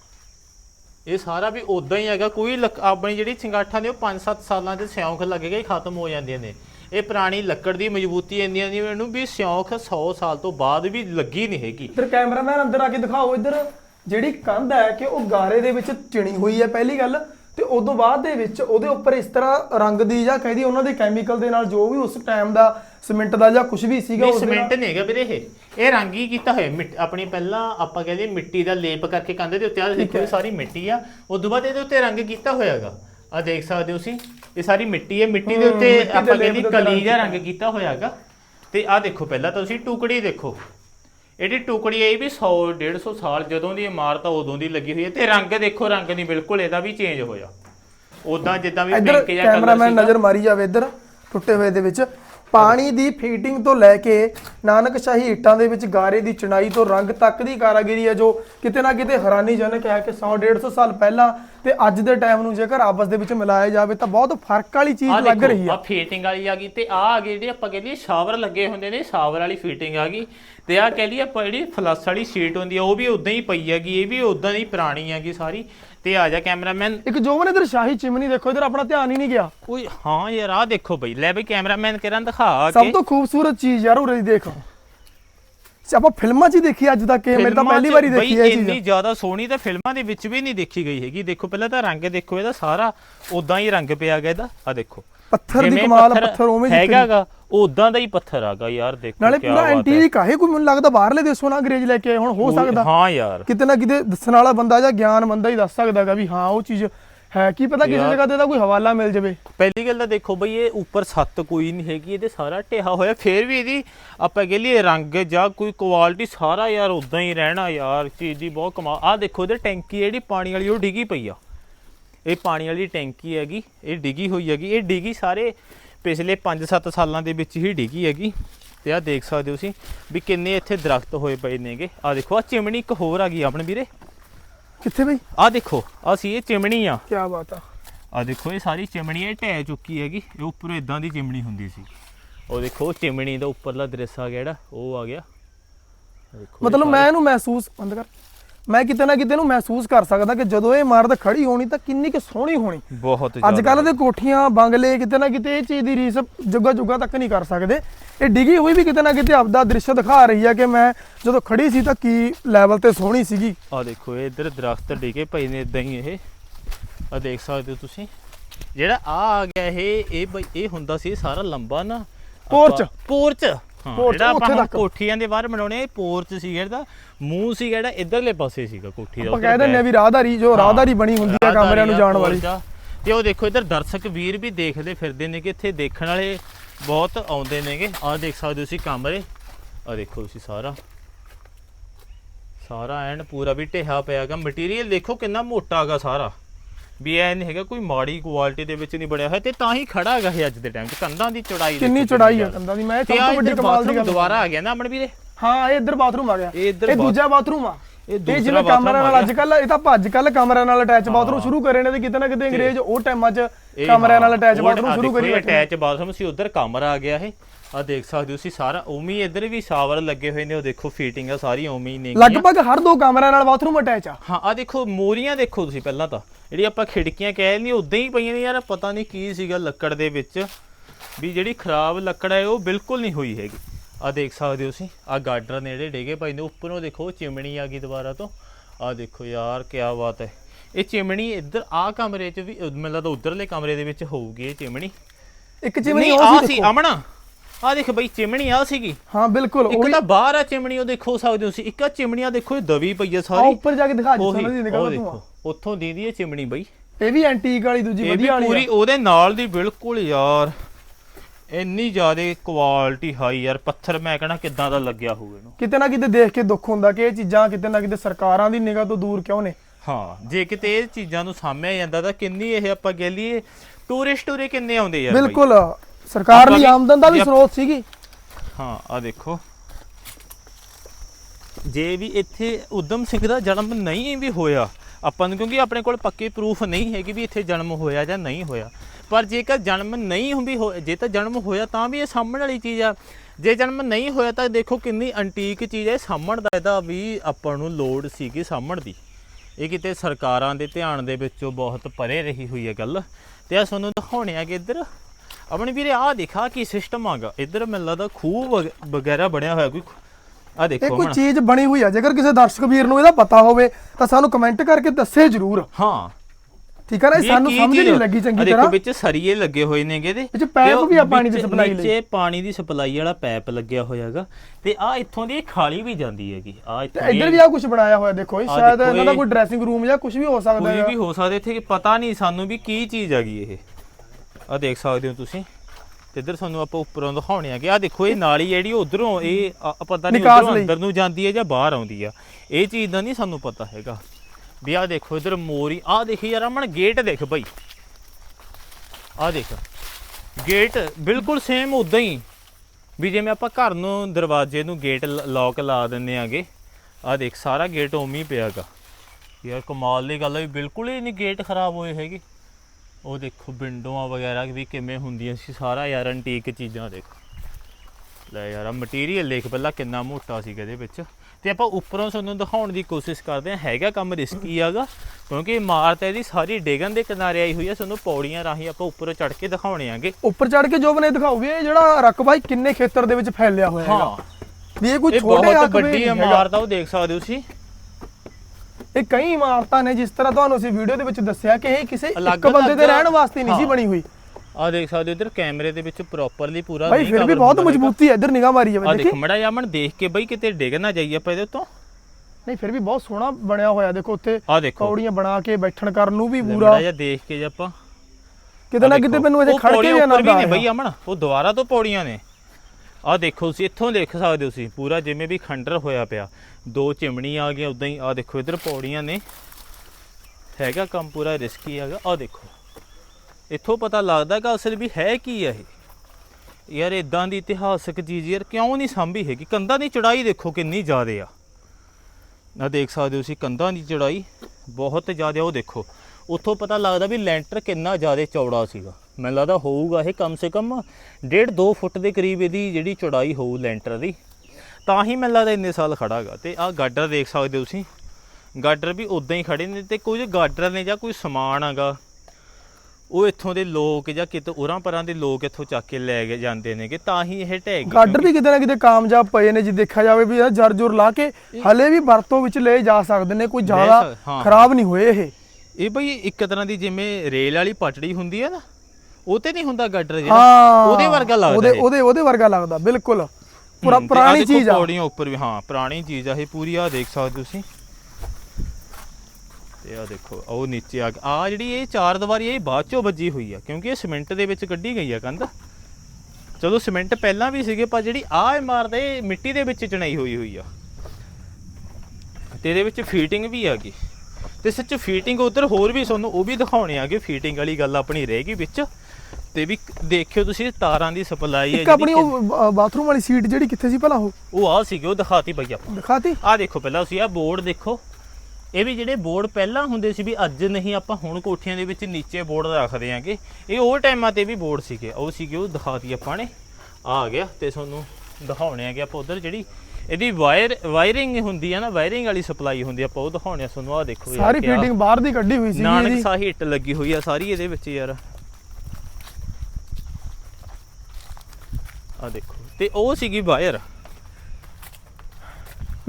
ਇਹ ਸਾਰਾ ਵੀ ਉਦਾਂ ਹੀ ਹੈਗਾ, ਕੋਈ ਲੱਕ- ਆਪਣੀ ਜਿਹੜੀ ਚੰਗਾਠਾਂ ਨੇ ਉਹ 5-7 ਸਾਲਾਂ ਚ ਸਿਉਂਖ ਲੱਗੇਗਾ ਹੀ ਖਤਮ ਹੋ ਜਾਂਦੀਆਂ ਨੇ। ਇਹ ਪੁਰਾਣੀ ਲੱਕੜ ਦੀ ਮਜ਼ਬੂਤੀ ਇੰਨੀ ਆਂਦੀ ਮੈਨੂੰ ਵੀ ਸਿਉਂਖ 100 ਸਾਲ ਤੋਂ ਬਾਅਦ ਵੀ ਲੱਗੀ ਨਹੀਂ ਹੈਗੀ। ਇੱਧਰ ਕੈਮਰਾਮੈਨ ਅੰਦਰ ਆ ਕੇ ਦਿਖਾਓ ਇੱਧਰ, ਜਿਹੜੀ ਕੰਧ ਹੈ ਕਿ ਉਹ ਗਾਰੇ ਦੇ ਵਿੱਚ ਚਿਣੀ ਹੋਈ ਹੈ, ਪਹਿਲੀ ਗੱਲ। ਤੇ ਉਦੋਂ ਬਾਅਦ ਦੇ ਵਿੱਚ ਉਹਦੇ ਉੱਪਰ ਇਸ ਤਰ੍ਹਾਂ ਰੰਗ ਦੀ ਜਾਂ ਕਹਿੰਦੀ ਉਹਨਾਂ ਦੇ ਕੈਮੀਕਲ ਦੇ ਨਾਲ ਜੋ ਵੀ ਉਸ ਟਾਈਮ ਦਾ ਸੀਮੈਂਟ ਦਾ ਜਾਂ ਕੁਝ ਵੀ ਸੀਗਾ ਨਹੀਂ ਉਸ ਦੇ ਸਿਮੈਂਟ ਨਹੀਂ ਹੈਗਾ ਵੀਰੇ ਇਹ। ਇਹ ਰੰਗ ਹੀ ਕੀਤਾ ਹੋਇਆ ਮਿੱਟ ਆਪਣੀ ਪਹਿਲਾਂ ਆਪਾਂ ਕਹਿੰਦੇ ਮਿੱਟੀ ਦਾ ਲੇਪ ਕਰਕੇ ਕੰਧ ਦੇ ਉੱਤੇ ਆ ਦੇਖੋ ਇਹ ਸਾਰੀ ਮਿੱਟੀ ਆ। ਉਸ ਤੋਂ ਬਾਅਦ ਇਹਦੇ ਉੱਤੇ ਰੰਗ ਕੀਤਾ ਹੋਇਆ ਹੈਗਾ। ਆ ਦੇਖ ਸਕਦੇ ਹੋ ਤੁਸੀਂ ਇਹ ਸਾਰੀ ਮਿੱਟੀ ਹੈ। ਮਿੱਟੀ ਦੇ ਉੱਤੇ ਦੇ ਆਪਾਂ ਕਹਿੰਦੇ ਦੇ ਕਲੀ ਜਾਂ ਰੰਗ ਰੰਗ ਕੀਤਾ। ਹੋਇਆ ਹੈਗਾ। ਤੇ ਆ ਦੇਖੋ ਪਹਿਲਾਂ ਤੁਸੀਂ ਟੁਕੜੀ ਦੇਖੋ। ਇਹਦੀ ਟੁਕੜੀ ਇਹ ਵੀ 100 150 ਸਾਲ ਜਦੋਂ ਦੀ ਇਮਾਰਤ ਆ ਉਦੋਂ ਦੀ ਲੱਗੀ ਹੋਈ ਹੈ। ਤੇ ਰੰਗ ਦੇਖੋ ਰੰਗ ਨਹੀਂ ਬਿਲਕੁਲ ਇਹਦਾ ਵੀ ਚੇਂਜ ਹੋਇਆ। ਉਦਾਂ ਜਿੱਦਾਂ ਵੀ ਇੱਧਰ ਪਿੰਕ ਜਾਂ ਕਲਰ ਕੈਮਰਾਮੈਨ ਨਜ਼ਰ ਮਾਰੀ ਜਾਵੇ ਇੱਧਰ ਟੁੱਟੇ ਹੋਏ ਦੇ ਵਿੱਚ। ਪਾਣੀ ਦੀ ਫੀਟਿੰਗ ਤੋਂ ਲੈ ਕੇ ਨਾਨਕਸ਼ਾਹੀ ਇੱਟਾਂ ਦੇ ਵਿੱਚ ਗਾਰੇ ਦੀ ਚਣਾਈ ਤੋਂ ਰੰਗ ਤੱਕ ਦੀ ਕਾਰਾਗਰੀ ਹੈ ਜੋ ਕਿਤੇ ਨਾ ਕਿਤੇ ਹੈਰਾਨੀਜਨਕ ਹੈ ਕਿ 100 150 ਸਾਲ ਪਹਿਲਾਂ ਤੇ ਅੱਜ ਦੇ ਟਾਈਮ ਨੂੰ ਜੇਕਰ ਆਪਸ ਦੇ ਵਿੱਚ ਮਿਲਾਇਆ ਜਾਵੇ ਤਾਂ ਬਹੁਤ ਫ਼ਰਕ ਵਾਲੀ ਚੀਜ਼ ਲੱਗ ਰਹੀ ਹੈ। ਆਹ ਫੀਟਿੰਗ ਵਾਲੀ ਆ ਗਈ ਤੇ ਆ ਆ ਗਈ ਜਿਹੜੀ ਆਪਾਂ ਕਹਿੰਦੇ ਸ਼ਾਵਰ ਲੱਗੇ ਹੁੰਦੇ ਨੇ ਸ਼ਾਵਰ ਵਾਲੀ ਫੀਟਿੰਗ ਆ ਗਈ। ਤੇ ਆ ਕਹਿ ਲਈ ਆਪਾਂ ਜਿਹੜੀ ਫਲੱਸ ਵਾਲੀ ਸ਼ੀਟ ਹੁੰਦੀ ਆ ਉਹ ਵੀ ਉਦਾਂ ਹੀ ਪਈ ਹੈਗੀ ਇਹ ਵੀ ਉਦਾਂ ਦੀ ਪੁਰਾਣੀ ਹੈਗੀ ਸਾਰੀ। ਤੇ ਆ ਜਾ ਕੈਮਰਾਮੈਨ। ਇੱਕ ਜੋਵਨ ਇਧਰ ਸ਼ਾਹੀ ਚਿਮਨੀ ਦੇਖੋ ਇਧਰ ਆਪਣਾ ਧਿਆਨ ਹੀ ਨਹੀਂ ਗਿਆ। ਓਏ ਹਾਂ ਯਾਰ ਆ ਦੇਖੋ ਬਈ ਲੈ ਬਈ ਕੈਮਰਾਮੈਨ ਕਿਰਨ ਦਿਖਾ ਸਭ ਕੇ ਤੋਂ ਖੂਬਸੂਰਤ ਚੀਜ਼ ਯਾਰ ਉਰੇ ਦੀ ਦੇਖ। ਆਪਾਂ ਫਿਲਮਾਂ 'ਚ ਹੀ ਦੇਖੀ ਅੱਜ ਤੱਕ ਇਹ ਮੇਰੇ ਤਾਂ ਫਿਲਮਾਂ ਪਹਿਲੀ 'ਚ ਵਾਰੀ ਦੇਖੀ ਹੈ ਇਹ ਇੰਨੀ ਚੀਜ਼ ਜ਼ਿਆਦਾ ਸੋਹਣੀ ਤਾਂ ਫਿਲਮਾਂ ਦੇ ਵਿੱਚ ਵੀ ਨਹੀਂ ਦੇਖੀ ਗਈ ਹੈਗੀ। ਦੇਖੋ ਪਹਿਲਾਂ ਤਾਂ ਰੰਗ ਦੇਖੋ ਇਹਦਾ ਸਾਰਾ ਉਦਾਂ ਹੀ ਰੰਗ ਪਿਆ ਗਿਆ ਇਹਦਾ। ਆ ਦੇਖੋ। ਪੱਥਰ ਦੀ ਜਿਵੇਂ ਕਮਾਲ ਆ, ਪੱਥਰ ਉਵੇਂ ਦੀ ਹੈਗਾਗਾ। ਉਦਾਂ ਦਾ ਹੀ ਪੱਥਰ ਆਗਾ ਯਾਰ ਦੇਖੋ ਨਾਲੇ ਪੂਰਾ। ਐਂਟੀਕ ਆ ਇਹ ਕੋਈ ਮੈਨੂੰ ਲੱਗਦਾ ਬਾਹਰਲੇ ਦੇਸ਼ੋਂ ਨਾ ਅੰਗਰੇਜ਼ ਲੈ ਕੇ ਆਏ ਹੁਣ ਹੋ ਸਕਦਾ। ਹਾਂ ਯਾਰ। ਕਿਤੇ ਨਾ ਕਿਤੇ ਦੱਸਣ ਵਾਲਾ ਬੰਦਾ ਜਾਂ ਗਿਆਨ ਬੰਦਾ ਹੀ ਦੱਸ ਸਕਦਾਗਾ ਵੀ ਹਾਂ ਉਹ ਚੀਜ਼ ਹੈ ਕੀ ਪਤਾ ਕਿਸੇ। ਜਗ੍ਹਾ ਤੇ ਦਾ ਕੋਈ ਹਵਾਲਾ ਮਿਲ ਜਾਵੇ। ਪਹਿਲੀ ਗੱਲ ਤਾਂ ਦੇਖੋ ਬਈ ਇਹ ਉੱਪਰ ਛੱਤ ਕੋਈ ਨਹੀਂ ਹੈਗੀ ਇਹਦੇ ਸਾਰਾ ਢਿਆ ਹੋਇਆ। ਫੇਰ ਵੀ ਇਹਦੀ ਆਪਾਂ ਕਹਿ ਲਈਏ ਰੰਗ ਜਾਂ ਕੋਈ ਕੁਆਲਿਟੀ ਸਾਰਾ ਯਾਰ ਉਦਾਂ ਹੀ ਰਹਿਣਾ ਯਾਰ ਚੀਜ਼ ਦੀ ਬਹੁਤ ਕਮਾਲ ਆਹ ਦੇਖੋ ਇਹਦੇ ਟੈਂਕੀ ਜਿਹੜੀ ਪਾਣੀ ਵਾਲੀ ਉਹ ਡਿੱਗੀ ਪਈ ਆ। ਇਹ ਪਾਣੀ ਵਾਲੀ ਟੈਂਕੀ ਹੈਗੀ ਇਹ ਡਿੱਗੀ ਹੋਈ ਹੈਗੀ ਇਹ ਡਿੱਗੀ ਸਾਰੇ ਪਿਛਲੇ 5-7 ਸਾਲਾਂ ਦੇ ਵਿੱਚ ਹੀ ਡਿੱਗੀ ਹੈਗੀ। ਤੇ ਆਹ ਦੇਖ ਸਕਦੇ ਹੋ ਤੁਸੀਂ ਵੀ ਕਿੰਨੇ ਇੱਥੇ ਦਰਖਤ ਹੋਏ ਪਏ ਨੇਗੇ। ਆਹ ਦੇਖੋ ਆ ਚਿਮਣੀ ਇੱਕ ਹੋਰ ਆ ਗਈ ਆਪਣੇ ਵੀਰੇ। ਕਿੱਥੇ ਬਈ? ਆਹ ਦੇਖੋ ਆਹ ਸੀ ਇਹ ਚਿਮਣੀ ਆ। ਕੀ ਬਾਤ ਆ। ਆ ਦੇਖੋ ਇਹ ਸਾਰੀ ਚਿਮਣੀ ਇਹ ਢਹਿ ਚੁੱਕੀ ਹੈਗੀ। ਇਹ ਉੱਪਰੋਂ ਇਦਾਂ ਦੀ ਚਿਮਣੀ ਹੁੰਦੀ ਸੀ। ਉਹ ਦੇਖੋ ਚਿਮਣੀ ਦਾ ਉੱਪਰਲਾ ਦ੍ਰਿਸ਼ ਆ ਗਿਆ ਜਿਹੜਾ ਉਹ ਆ ਗਿਆ। ਦੇਖੋ ਮਤਲਬ ਮੈਂ ਇਹਨੂੰ ਮਹਿਸੂਸ ਬੰਦ ਕਰ। ਮੈਂ ਕਿਤੇ ਨਾ ਕਿਤੇ ਨੂੰ ਮਹਿਸੂਸ ਕਰ ਸਕਦਾ ਕਿ ਜਦੋਂ ਇਹ ਇਮਾਰਤ ਖੜੀ ਹੋਣੀ ਤਾਂ ਕਿੰਨੀ ਕਿ ਸੋਹਣੀ ਹੋਣੀ। ਬਹੁਤ ਅੱਜ ਕੱਲ ਦੇ ਕੋਠੀਆਂ ਬੰਗਲੇ ਕਿਤੇ ਨਾ ਕਿਤੇ ਇਹ ਚੀਜ਼ ਦੀ ਰੀਸ ਜੁਗਾ ਜੁਗਾ ਤੱਕ ਨਹੀਂ ਕਰ ਸਕਦੇ। ਇਹ ਡਿੱਗੀ ਹੋਈ ਵੀ ਕਿਤੇ ਨਾ ਕਿਤੇ ਆਪਦਾ ਦ੍ਰਿਸ਼ ਦਿਖਾ ਰਹੀ ਹੈ ਕਿ ਮੈਂ ਜਦੋਂ ਖੜੀ ਸੀ ਤਾਂ ਕੀ ਲੈਵਲ ਤੇ ਸੋਹਣੀ ਸੀਗੀ। ਆ ਦੇਖੋ ਇਹ ਇੱਧਰ ਦਰਖਤ ਡਿੱਗੇ ਪਏ ਨੇ ਇਦਾਂ ਹੀ ਇਹ। ਆ ਦੇਖ ਸਕਦੇ ਹੋ ਤੁਸੀਂ। ਜਿਹੜਾ ਆ ਆ ਗਿਆ ਇਹ ਇਹ ਬਈ ਇਹ ਹੁੰਦਾ ਸੀ ਸਾਰਾ ਲੰਬਾ ਨਾ। ਪੋਰਚ। ਪੋਰਚ। ਹਾਂ ਪੋਰਚ, ਜਿਹੜਾ ਆਪਾਂ ਉੱਥੇ ਹੁਣ ਤੱਕ। ਕੋਠੀਆਂ ਦੇ ਬਾਹਰ ਬਣਾਉਣੇ ਪੋਰਚ ਸੀ ਜਿਹੜਾ ਮੂੰਹ ਸੀ ਜਿਹੜਾ ਇਧਰਲੇ ਪਾਸੇ ਸੀਗਾ ਕੋਠੀ ਦਾ ਆਪਾਂ ਕਹਿ ਦਿੰਦੇ ਆ ਵੀ ਰਾਹਦਾਰੀ ਜੋ ਰਾਹਦਾਰੀ ਬਣੀ ਹੁੰਦੀ ਹੈ ਕਮਰਿਆਂ ਨੂੰ ਜਾਣ ਵਾਲੀ। ਆ। ਤੇ ਉਹ ਦੇਖੋ ਇਧਰ ਦਰਸ਼ਕ ਵੀਰ ਵੀ ਦੇਖਦੇ ਫਿਰਦੇ ਨੇ ਕਿ ਇੱਥੇ ਦੇਖਣ ਵਾਲੇ ਬਹੁਤ ਆਉਂਦੇ ਨੇਗੇ। ਆਹ ਦੇਖ ਸਕਦੇ ਹੋ ਤੁਸੀਂ ਕਮਰੇ। ਆ ਦੇਖੋ ਤੁਸੀਂ ਸਾਰਾ। ਸਾਰਾ ਐਨ ਪੂਰਾ ਵੀ ਢਿਆ ਪਿਆਗਾ ਮਟੀਰੀਅਲ ਦੇਖੋ ਕਿੰਨਾ ਮੋਟਾ ਹੈਗਾ ਸਾਰਾ। ਵੀ ਐ ਨਹੀਂ ਹੈਗਾ ਕੋਈ ਮਾੜੀ ਕੁਆਲਿਟੀ ਦੇ ਵਿੱਚ ਨਹੀਂ ਬਣਿਆ ਹੋਇਆ ਤੇ ਤਾਂ ਹੀ ਖੜਾ ਹੈਗਾ ਇਹ ਅੱਜ ਦੇ ਟਾਈਮ 'ਚ। ਕੰਧਾਂ ਦੀ ਚੌੜਾਈ ਕਿੰਨੀ ਚੜਾਈ ਜ਼ਿਆਦਾ। ਕੰਧਾਂ ਦੀ? ਮੈਂ ਇਹ ਸਭ ਤੋਂ ਵੱਡੀ ਕਮਾਲ ਦੀ ਗੱਲ ਦੁਬਾਰਾ ਆ ਗਿਆ ਨਾ ਅਮਨ ਵੀਰੇ ਹਾਂ ਇਹ ਇੱਧਰ ਬਾਥਰੂਮ ਆ ਗਿਆ। ਇਹ ਦੂਜਾ ਬਾਥਰੂਮ ਆ। ਇਹ ਜਿਵੇਂ ਆ ਨਾਲ। ਅੱਜ ਕੱਲ ਇਹ ਤਾਂ ਭੱਜ ਕੱਲ ਕਮਰਿਆਂ ਨਾਲ ਅਟੈਚ ਬਾਥਰੂਮ ਸ਼ੁਰੂ ਕਰੇ ਨੇ ਤੇ ਕਿਤੇ ਨਾ ਕਿਤੇ ਅੰਗਰੇਜ਼ ਉਹ ਟਾਈਮਾਂ 'ਚ ਇਹ ਕਮਰਿਆਂ ਨਾਲ ਹਾਂ, ਅਟੈਚ ਬਾਥਰੂਮ ਸ਼ੁਰੂ ਕਰੀ ਬੈਠੇ। ਅਟੈਚ ਬਾਥਰੂਮ ਸੀ ਉਧਰ ਕਮਰਾ ਆ ਗਿਆ ਇਹ। ਆ ਦੇਖ ਸਕਦੇ ਹੋ ਤੁਸੀਂ ਸਾਰਾ ਉਵੇਂ ਹੀ ਇੱਧਰ ਵੀ ਸ਼ਾਵਰ ਲੱਗੇ ਹੋਏ ਨੇ ਉਹ ਦੇਖੋ ਫੀਟਿੰਗ ਆ ਸਾਰੀ ਉਵੇਂ ਹੀ ਨੇ ਲਗਭਗ ਹਰ ਦੋ ਕਮਰਿਆਂ ਨਾਲ ਬਾਥਰੂਮ ਅਟੈਚ ਆ। ਹਾਂ ਆ ਦੇਖੋ ਮੋਰੀਆਂ ਦੇਖੋ ਤੁਸੀਂ ਪਹਿਲਾਂ ਤਾਂ। ਜਿਹੜੀ ਆਪਾਂ ਖਿੜਕੀਆਂ ਕਹਿ ਨਹੀਂ ਉਦਾਂ ਹੀ ਪਈਆਂ ਨੇ ਯਾਰ ਪਤਾ ਨਹੀਂ ਕੀ ਸੀਗਾ ਲੱਕੜ ਦੇ ਵਿੱਚ। ਵੀ ਜਿਹੜੀ ਖਰਾਬ ਲੱਕੜ ਹੈ ਉਹ ਬਿਲਕੁਲ ਨਹੀਂ ਹੋਈ ਹੈਗੀ। ਆ ਦੇਖ ਸਕਦੇ ਹੋ ਤੁਸੀਂ ਆ ਗਾਰਡਰ ਨੇ ਜਿਹੜੇ ਡੇਗੇ ਪਏ ਨੇ ਉੱਪਰੋਂ ਦੇਖੋ ਚਿਮਣੀ ਆ ਗਈ ਦੁਬਾਰਾ ਤੋਂ। ਆ ਦੇਖੋ ਯਾਰ ਕੀ ਬਾਤ ਹੈ। ਇਹ ਚਿਮਣੀ ਇੱਧਰ ਆ ਕਮਰੇ 'ਚ ਵੀ ਮੈਨੂੰ ਲੱਗਦਾ ਉਧਰਲੇ ਕਮਰੇ ਦੇ ਵਿੱਚ ਹੋਊਗੀ ਇਹ ਚਿਮਣੀ। ਇੱਕ ਨਹੀਂ ਉਹ ਆ ਸੀ। ਅਮਣਾ। ਆ ਦੇਖ ਬਈ ਚਿਮਣੀ ਆ ਸੀਗੀ। ਹਾਂ ਬਿਲਕੁਲ ਇੱਕ ਤਾਂ ਬਾਹਰ ਆ ਚਿਮਣੀ ਉਹ ਦੇਖੋ ਸਕਦੇ ਹੋ ਤੁਸੀਂ। ਇੱਕ ਆ ਚਿਮਣੀਆਂ ਦੇਖੋ ਇਹ ਦਵੀ ਪਈ ਆ ਆ ਸਾਰੀ। ਉੱਪਰ ਜਾ ਕੇ ਦਿਖਾ ਜੀ ਉਹੀ ਸੋਨਾ ਦੀ ਉਹ ਨਿਕਲ ਤੂੰ ਉੱਥੋਂ ਦੀਦੀ ਇਹ ਚਿਮਣੀ ਬਈ। ਇਹ ਵੀ ਐਂਟੀਕ ਵਾਲੀ ਦੂਜੀ ਵਧੀਆ ਵਾਲੀ ਪੂਰੀ। ਉਹਦੇ ਨਾਲ ਦੀ ਬਿਲਕੁਲ ਯਾਰ। ਇੰਨੀ ਜ਼ਿਆਦਾ ਕੁਆਲਿਟੀ ਹਾਈ ਯਾਰ ਪੱਥਰ ਮੈਂ ਕਹਣਾ ਕਿੱਦਾਂ ਦਾ ਲੱਗਿਆ ਹੋਊ ਇਹਨੂੰ। ਕਿਤੇ ਨਾ ਕਿਤੇ ਦੇਖ ਕੇ ਦੁੱਖ ਹੁੰਦਾ ਕਿ ਇਹ ਚੀਜ਼ਾਂ ਕਿਤੇ ਨਾ ਕਿਤੇ ਸਰਕਾਰਾਂ ਦੀ ਨਿਗਾਹ ਤੋਂ ਦੂਰ ਕਿਉਂ ਨੇ? ਹਾਂ ਜੇ ਕਿਤੇ ਇਹ ਚੀਜ਼ਾਂ ਨੂੰ ਸਾਹਮਣੇ ਜਾਂਦਾ ਤਾਂ ਕਿੰਨੀ ਇਹ ਆਪਾਂ ਕਹਿ ਲਈਏ ਟੂਰਿਸਟ ਉਰੇ ਕਿੰਨੇ ਆਉਂਦੇ ਯਾਰ? ਬਿਲਕੁਲ ਸਰਕਾਰ ਵੀ- ਆਮਦਨ ਦਾ ਵੀ ਸਰੋਤ ਸੀਗੀ। ਹਾਂ ਆ ਦੇਖੋ। ਜੇ ਵੀ ਇੱਥੇ ਉਦਮ ਸਿੰਘ ਦਾ ਜਨਮ ਨਹੀਂ ਵੀ ਹੋਇਆ ਆਪਾਂ ਨੂੰ ਕਿਉਂਕਿ ਆਪਣੇ ਕੋਲ ਪੱਕੇ ਪ੍ਰੂਫ ਨਹੀਂ ਹੈ ਕਿ ਵੀ ਇੱਥੇ ਜਨਮ ਹੋਇਆ ਜਾਂ ਨਹੀਂ ਹੋਇਆ। ਪਰ ਜੇਕਰ ਜਨਮ ਨਹੀਂ ਹੁੰਦੀ ਜੇ ਤਾਂ ਜਨਮ ਹੋਇਆ ਤਾਂ ਵੀ ਇਹ ਸਾਹਮਣ ਵਾਲੀ ਚੀਜ਼ ਆ। ਜੇ ਜਨਮ ਨਹੀਂ ਹੋਇਆ ਤਾਂ ਦੇਖੋ ਕਿੰਨੀ ਅੰਟੀਕ ਚੀਜ਼ ਹੈ ਸਾਹਮਣ ਦਾ ਇਹਦਾ ਵੀ ਆਪਾਂ ਨੂੰ ਲੋੜ ਸੀਗੀ ਸਾਹਮਣ ਦੀ। ਇਹ ਕਿਤੇ ਸਰਕਾਰਾਂ ਦੇ ਧਿਆਨ ਦੇ ਵਿੱਚੋਂ ਬਹੁਤ ਪਰੇ ਰਹੀ ਹੋਈ ਹੈ ਗੱਲ। ਤੇ ਆ ਤੁਹਾਨੂੰ ਦਿਖਾਉਣੇ ਆ ਕਿ ਇੱਧਰ। ਆਪਣੇ ਵੀਰੇ ਆਹ ਦੇਖਾ ਕੀ ਸਿਸਟਮ ਆਗਾ ਇੱਧਰ ਮੈਨੂੰ ਲੱਗਦਾ ਖੂਹ ਵਗ- ਵਗੈਰਾ ਬਣਿਆ ਹੋਇਆ ਕੋਈ ਆ ਇਹ ਦੇਖੋ ਕੋਈ ਹੁਣ। ਚੀਜ਼ ਬਣੀ ਹੋਈ ਆ। ਜੇਕਰ ਕਿਸੇ ਦਰਸ਼ਕ ਵੀਰ ਨੂੰ ਇਹਦਾ ਪਤਾ ਹੋਵੇ ਤਾਂ ਸਾਨੂੰ ਕਮੈਂਟ ਕਰਕੇ ਦੱਸੇ ਜਰੂਰ। ਹਾਂ। ਠੀਕ ਹੈ ਨਾ? ਇਹ ਸਾਨੂੰ ਸਮਝ ਨਹੀਂ ਲੱਗੀ ਚੰਗੀ ਦੇਖੋ ਤਰ੍ਹਾਂ। ਵਿੱਚ ਸਰੀਏ ਲੱਗੇ ਹੋਏ ਨੇਗੇ ਇਹਦੇ ਵਿੱਚ ਉਹ ਵੀ ਆ ਪਾਣੀ ਦੀ supply ਲਈ। ਨੀਚੇ ਪਾਣੀ ਦੀ ਸਪਲਾਈ ਵਾਲਾ ਪੈਪ ਲੱਗਿਆ ਹੋਇਆ ਹੈਗਾ ਤੇ ਆ ਇੱਥੋਂ ਦੀ ਇਹ ਖਾਲੀ ਵੀ ਜਾਂਦੀ ਹੈਗੀ। ਆ ਇੱਥੋਂ ਇੱਧਰ ਦੀ ਵੀ ਆ ਕੁਝ ਬਣਾਇਆ ਹੋਇਆ ਦੇਖੋ ਇਹ ਸ਼ਾਇਦ ਇਹਨਾਂ ਦਾ ਇਹ- ਕੋਈ ਡਰੈਸਿੰਗ ਰੂਮ ਜਾਂ ਕੁਝ ਵੀ ਹੋ ਸਕਦਾ ਕੋਈ ਹੈ ਵੀ ਹੋ ਸਕਦਾ। ਇੱਥੇ ਕਿ ਪਤਾ ਨਹੀਂ ਸਾਨੂੰ ਵੀ ਕੀ ਚੀਜ਼ ਹੈਗੀ ਇਹ। ਆ ਦੇਖ ਸਕਦੇ ਹੋ ਤੁਸੀਂ। ਤੇ ਇੱਧਰ ਤੁਹਾਨੂੰ ਆਪਾਂ ਉੱਪਰੋਂ ਦਿਖਾਉਣੇ ਆਗੇ ਆ ਦੇਖੋ ਇਹ ਨਾਲੀ ਜਿਹੜੀ ਉਧਰੋਂ ਇਹ ਆ- ਪਤਾ ਨਹੀਂ ਨਿਕਾਸ ਉਧਰੋਂ ਲਈ। ਅੰਦਰ ਨੂੰ ਜਾਂਦੀ ਹੈ ਜਾਂ ਬਾਹਰ ਆਉਂਦੀ ਆ। ਇਹ ਚੀਜ਼ ਦਾ ਨਹੀਂ ਸਾਨੂੰ ਪਤਾ ਹੈਗਾ। ਵੀ ਆ ਦੇਖੋ ਇਧਰ ਮੋਰੀ ਆ ਦੇਖੀ ਯਾਰ ਅਮਨ ਗੇਟ ਦੇਖ ਬਈ। ਆ ਦੇਖ। ਗੇਟ ਬਿਲਕੁਲ ਸੇਮ ਉਦਾਂ ਹੀ। ਵੀ ਜਿਵੇਂ ਆਪਾਂ ਘਰ ਨੂੰ ਦਰਵਾਜ਼ੇ ਨੂੰ ਗੇਟ ਲੌਕ ਲਾ ਦਿੰਨੇ ਆਗੇ ਆ ਦੇਖ ਸਾਰਾ ਗੇਟ ਉਵੇਂ ਹੀ ਪਿਆਗਾ ਯਾਰ ਕਮਾਲ ਦੀ ਗੱਲ ਹੈ ਬਿਲਕੁਲ ਹੀ ਨਹੀਂ ਗੇਟ ਖਰਾਬ ਹੋਏ ਹੈਗੇ। ਉਹ ਦੇਖੋ ਵਿੰਡੋਆਂ ਵਗੈਰਾ ਵੀ ਕਿਵੇਂ ਹੁੰਦੀਆਂ ਸੀ ਸਾਰਾ ਯਾਰ ਐਂਟੀਕ ਚੀਜ਼ਾਂ ਦੇਖੋ। ਲੈ ਯਾਰ ਆ ਮਟੀਰੀਅਲ ਦੇਖ ਪਹਿਲਾਂ ਕਿੰਨਾ ਮੋਟਾ ਸੀ ਇਹਦੇ ਵਿੱਚ। ਤੇ ਆਪਾਂ ਉੱਪਰੋਂ ਤੁਹਾਨੂੰ ਦਿਖਾਉਣ ਦੀ ਕੋਸ਼ਿਸ਼ ਕਰਦੇ ਹਾਂ ਹੈਗਾ ਕੰਮ ਰਿਸਕੀ ਆਗਾ ਕਿਉਂਕਿ ਇਮਾਰਤ ਇਹਦੀ ਸਾਰੀ ਡੇਗਨ ਦੇ ਕਿਨਾਰੇ ਆਈ ਹੋਈ ਹੈ ਤੁਹਾਨੂੰ ਪੌੜੀਆਂ ਰਾਹੀਂ ਆਪਾਂ ਉੱਪਰੋਂ ਚੜ ਕੇ ਦਿਖਾਉਣੇ ਆਂਗੇ। ਉੱਪਰ ਚੜ ਕੇ ਜੋਬਨ ਇਹ ਦਿਖਾਓਗੇ ਇਹ ਜਿਹੜਾ ਰਕਬਾ ਹੀ ਕਿੰਨੇ ਖੇਤਰ ਦੇ ਵਿੱਚ ਫੈਲਿਆ ਹੋਇਆ ਹੈਗਾ। ਹਾਂ। ਵੀ ਇਹ ਕੋਈ ਛੋਟੇ ਬਹੁਤ ਵੱਡੀ। ਇਮਾਰਤ ਆ ਉਹ ਦੇਖ ਸਕਦੇ ਹੋ ਤੁਸੀਂ। ਇਹ ਕਈ ਇਮਾਰਤਾਂ ਨੇ ਜਿਸ ਤਰ੍ਹਾਂ ਤੁਹਾਨੂੰ ਅਸੀਂ ਵੀਡੀਓ ਦੇ ਵਿੱਚ ਦੱਸਿਆ ਕਿ ਇਹ ਕਿਸੇ ਇੱਕ ਅਲੱਗ-ਅਲੱਗ- ਬੰਦੇ ਦੇ ਰਹਿਣ ਵਾਸਤੇ ਨਹੀਂ ਸੀ ਹਾਂ। ਬਣੀ ਹੋਈ। ਆ ਦੇਖ ਸਕਦੇ ਹੋ ਇੱਧਰ ਕੈਮਰੇ ਦੇ ਵਿੱਚ ਪ੍ਰੋਪਰਲੀ ਪੂਰਾ ਨਹੀਂ ਫਿਰ ਵੀ cover ਬਹੁਤ ਹੁੰਦਾ ਹੈਗਾ। ਮਜ਼ਬੂਤੀ ਹੈ ਇੱਧਰ ਨਿਗਾਹ ਮਾਰੀ ਆ ਜਾਵੇ ਦੇਖ ਦੇਖੀ। ਮੜਾ ਜਾਮਣ ਦੇਖ ਕੇ ਬਈ ਕਿਤੇ ਡਿੱਗ ਨਾ ਜਾਈਏ ਆਪਾਂ ਇਹਦੇ ਉੱਤੋਂ ਨਹੀਂ ਫਿਰ ਵੀ ਬਹੁਤ ਸੋਹਣਾ ਬਣਿਆ ਹੋਇਆ ਦੇਖੋ ਉੱਥੇ ਆ ਦੇਖੋ। ਪੌੜੀਆਂ ਬਣਾ ਕੇ ਬੈਠਣ ਕਰਨ ਨੂੰ ਵੀ ਮੜਾ ਪੂਰਾ। ਜਿਹਾ ਦੇਖ ਕੇ ਜੇ ਆਪਾਂ। ਕਿਤੇ ਨਾ ਕਿਤੇ ਮੈਨੂੰ ਉਹ ਖੜ ਕੇ ਵੀ ਆਨੰਦ ਆ ਬਈ ਰਿਹਾ ਅਮਨ ਉਹ ਦੁਬਾਰਾ ਤੋਂ ਪੌੜੀਆਂ ਨੇ। ਆ ਦੇਖੋ ਤੁਸੀਂ, ਇੱਥੋਂ ਦੇਖ ਸਕਦੇ ਹੋ ਤੁਸੀਂ, ਪੂਰਾ ਜਿਵੇਂ ਵੀ ਖੰਡਰ ਹੋਇਆ ਪਿਆ। ਦੋ ਚਿਮਣੀ ਆ ਗਈਆਂ, ਉਦਾਂ ਹੀ ਆ ਦੇਖੋ, ਇੱਧਰ ਪੌੜੀਆਂ ਨੇ। ਹੈਗਾ ਕੰਮ ਪੂਰਾ ਰਿਸਕੀ ਹੈਗਾ। ਆ ਦੇਖੋ, ਇੱਥੋਂ ਪਤਾ ਲੱਗਦਾ ਕਿ ਅਸਲ ਵੀ ਹੈ ਕੀ ਹੈ ਇਹ। ਯਾਰ ਇਦਾਂ ਦੀ ਇਤਿਹਾਸਕ ਚੀਜ਼ ਯਾਰ ਕਿਉਂ ਨਹੀਂ ਸਾਂਭੀ ਹੈਗੀ? ਕੰਧਾਂ ਦੀ ਚੜਾਈ ਦੇਖੋ ਕਿੰਨੀ ਜ਼ਿਆਦੇ ਆ। ਆ ਦੇਖ ਸਕਦੇ ਹੋ ਤੁਸੀਂ, ਕੰਧਾਂ ਦੀ ਚੜਾਈ ਬਹੁਤ ਜ਼ਿਆਦਾ ਉਹ ਦੇਖੋ, ਉੱਥੋਂ ਪਤਾ ਲੱਗਦਾ ਵੀ ਲੈਂਟਰ ਕਿੰਨਾ ਜ਼ਿਆਦਾ ਚੌੜਾ ਸੀਗਾ। ਮੈਨੂੰ ਲੱਗਦਾ ਹੋਊਗਾ ਇਹ ਕਮ ਸੇ ਕਮ 1.5 2 ਫੁੱਟ ਦੇ ਕਰੀਬ ਇਹਦੀ ਜਿਹੜੀ ਚੌੜਾਈ ਹੋਊ ਲੈਂਟਰ ਦੀ। ਤਾਂ ਹੀ ਮੈਨੂੰ ਲੱਗਦਾ ਇੰਨੇ ਸਾਲ ਖੜਾਗਾ ਤੇ ਆਹ ਗਾਡਰ ਦੇਖ ਸਕਦੇ ਹੋ ਤੁਸੀਂ। ਗਾਡਰ ਵੀ ਉਦਾਂ ਹੀ ਖੜੇ ਨੇ ਤੇ ਕੁਝ ਗਾਡਰ ਨੇ ਜਾਂ ਕੋਈ ਸਮਾਨ ਹੈਗਾ ਉਹ ਇੱਥੋਂ ਦੇ ਲੋਕ ਜਾਂ ਕਿਤੇ ਉਰਾਂ ਪਰਾਂ ਦੇ ਲੋਕ ਇੱਥੋਂ ਚੱਕ ਕੇ ਲੈ ਕੇ ਜਾਂਦੇ ਨੇਗੇ ਤਾਂ ਹੀ ਇਹ ਢਹਿ ਗਾਡਰ ਵੀ ਕਿਤੇ ਨਾ ਕਿਤੇ ਕਾਮਯਾਬ ਪਏ ਨੇ ਜੇ ਦੇਖਿਆ ਜਾਵੇ ਵੀ ਇਹ ਜਰ ਜੁਰ ਲਾ ਕੇ ਹਲੇ ਵੀ ਵਰਤੋਂ ਵਿੱਚ ਲਏ ਜਾ ਸਕਦੇ ਨੇ ਕੋਈ ਜ਼ਿਆਦਾ। ਖਰਾਬ ਨਹੀਂ ਹੋਏ ਇਹ। ਇਹ ਬਈ ਇੱਕ ਤਰ੍ਹਾਂ ਦੀ ਜਿਵੇਂ ਰੇਲ ਵਾਲੀ ਪਟੜੀ ਹੁੰਦੀ ਹੈ ਨਾ ਉਹ ਤੇ ਨਹੀਂ ਹੁੰਦਾ ਗਾਡਰ ਜਿਹੜਾ। ਹਾਂ। ਉਹਦੇ ਵਰਗਾ ਲੱਗਦਾ ਉਹਦੇ ਇਹ। ਉਹਦੇ ਉਹਦੇ ਵਰਗਾ ਲੱਗਦਾ ਬਿਲਕੁਲ। ਪੂਰਾ ਹੂੰ, ਤੇ ਆਹ ਪੁਰਾਣੀ ਦੇਖੋ ਚੀਜ਼ ਆ। ਪੌੜੀਆਂ ਉੱਪਰ ਵੀ ਹਾਂ ਪੁਰਾਣੀ ਚੀਜ਼ ਆ ਇਹ ਪੂਰੀ ਆ ਦੇਖ ਸਕਦੇ ਹੋ ਤੁਸੀਂ। ਤੇ ਆ ਦੇਖੋ ਉਹ ਨੀਚੇ ਆ ਆ ਜਿਹੜੀ ਇਹ ਚਾਰ ਦੀਵਾਰੀ ਇਹ ਬਾਅਦ ਚੋਂ ਵੱਜੀ ਹੋਈ ਆ ਕਿਉਂਕਿ ਇਹ ਸਿਮੈਂਟ ਦੇ ਵਿੱਚ ਕੱਢੀ ਗਈ ਆ ਕੰਧ। ਚਲੋ ਸਿਮੈਂਟ ਪਹਿਲਾਂ ਵੀ ਸੀਗੇ ਪਰ ਜਿਹੜੀ ਆ ਇਮਾਰਤ ਇਹ ਮਿੱਟੀ ਦੇ ਵਿੱਚ ਚਣਾਈ ਹੋਈ ਹੋਈ ਆ। ਤੇ ਇਹਦੇ ਵਿੱਚ ਫੀਟਿੰਗ ਵੀ ਆ ਗਈ। ਤੇ ਸੱਚ ਫੀਟਿੰਗ ਉਧਰ ਹੋਰ ਵੀ ਤੁਹਾਨੂੰ ਉਹ ਵੀ ਦਿਖਾਉਣੇ ਆਗੇ ਫੀਟਿੰਗ ਵਾਲੀ ਗੱਲ ਆਪਣੀ ਰਹਿ ਗਈ ਵਿੱਚ। ਤੇ ਵੀ ਦੇਖਿਓ ਤੁਸੀਂ ਤਾਰਾਂ ਦੀ ਸਪਲਾਈ ਹੈ ਇੱਕ ਆਪਣੀ ਉਹ ਬਾਥਰੂਮ ਵਾਲੀ ਸੀਟ ਜਿਹੜੀ ਕਿੱਥੇ ਸੀ ਭਲਾ ਉਹ? ਉਹ ਆ ਸੀਗੇ ਉਹ ਦਿਖਾਤੀ ਬਈ ਆਪਾਂ। ਦਿਖਾਤੀ? ਆ ਦੇਖੋ ਪਹਿਲਾਂ ਤੁਸੀਂ ਆ ਬੋਰਡ ਦੇਖੋ। ਇਹ ਵੀ ਜਿਹੜੇ ਬੋਰਡ ਪਹਿਲਾਂ ਹੁੰਦੇ ਸੀ ਵੀ ਅੱਜ ਨਹੀਂ ਆਪਾਂ ਹੁਣ ਕੋਠੀਆਂ ਦੇ ਵਿੱਚ ਨੀਚੇ ਬੋਰਡ ਰੱਖਦੇ ਆਂਗੇ। ਇਹ ਉਹ ਟਾਈਮਾਂ ਤੇ ਵੀ ਬੋਰਡ ਸੀਗੇ। ਉਹ ਸੀਗੇ ਉਹ ਦਿਖਾਤੀ ਆਪਾਂ ਨੇ। ਆ ਗਿਆ ਤੇ ਤੁਹਾਨੂੰ ਦਿਖਾਉਣੇ ਆਗੇ ਆਪਾਂ ਉਧਰ ਜਿਹੜੀ ਇਹਦੀ ਵਾਇਰ ਵਾਇਰਿੰਗ ਹੁੰਦੀ ਆ ਨਾ ਵਾਇਰਿੰਗ ਵਾਲੀ ਸਪਲਾਈ ਹੁੰਦੀ ਆ ਆਪਾਂ ਉਹ ਦਿਖਾਉਣੇ ਆ ਤੁਹਾਨੂੰ। ਆ ਦੇਖੋ ਸਾਰੀ ਫੀਟਿੰਗ ਬਾਹਰ ਦੀ ਕੱਢੀ ਹੋਈ ਸੀ ਨਾਨਕ ਸਾਹੀ ਇੱਟ ਲੱਗੀ ਹੋਈ ਆ ਸਾਰੀ ਇਹਦੇ ਵਿੱਚ ਯਾਰ। ਆ ਦੇਖੋ। ਤੇ ਉਹ ਸੀਗੀ ਵਾਇਰ।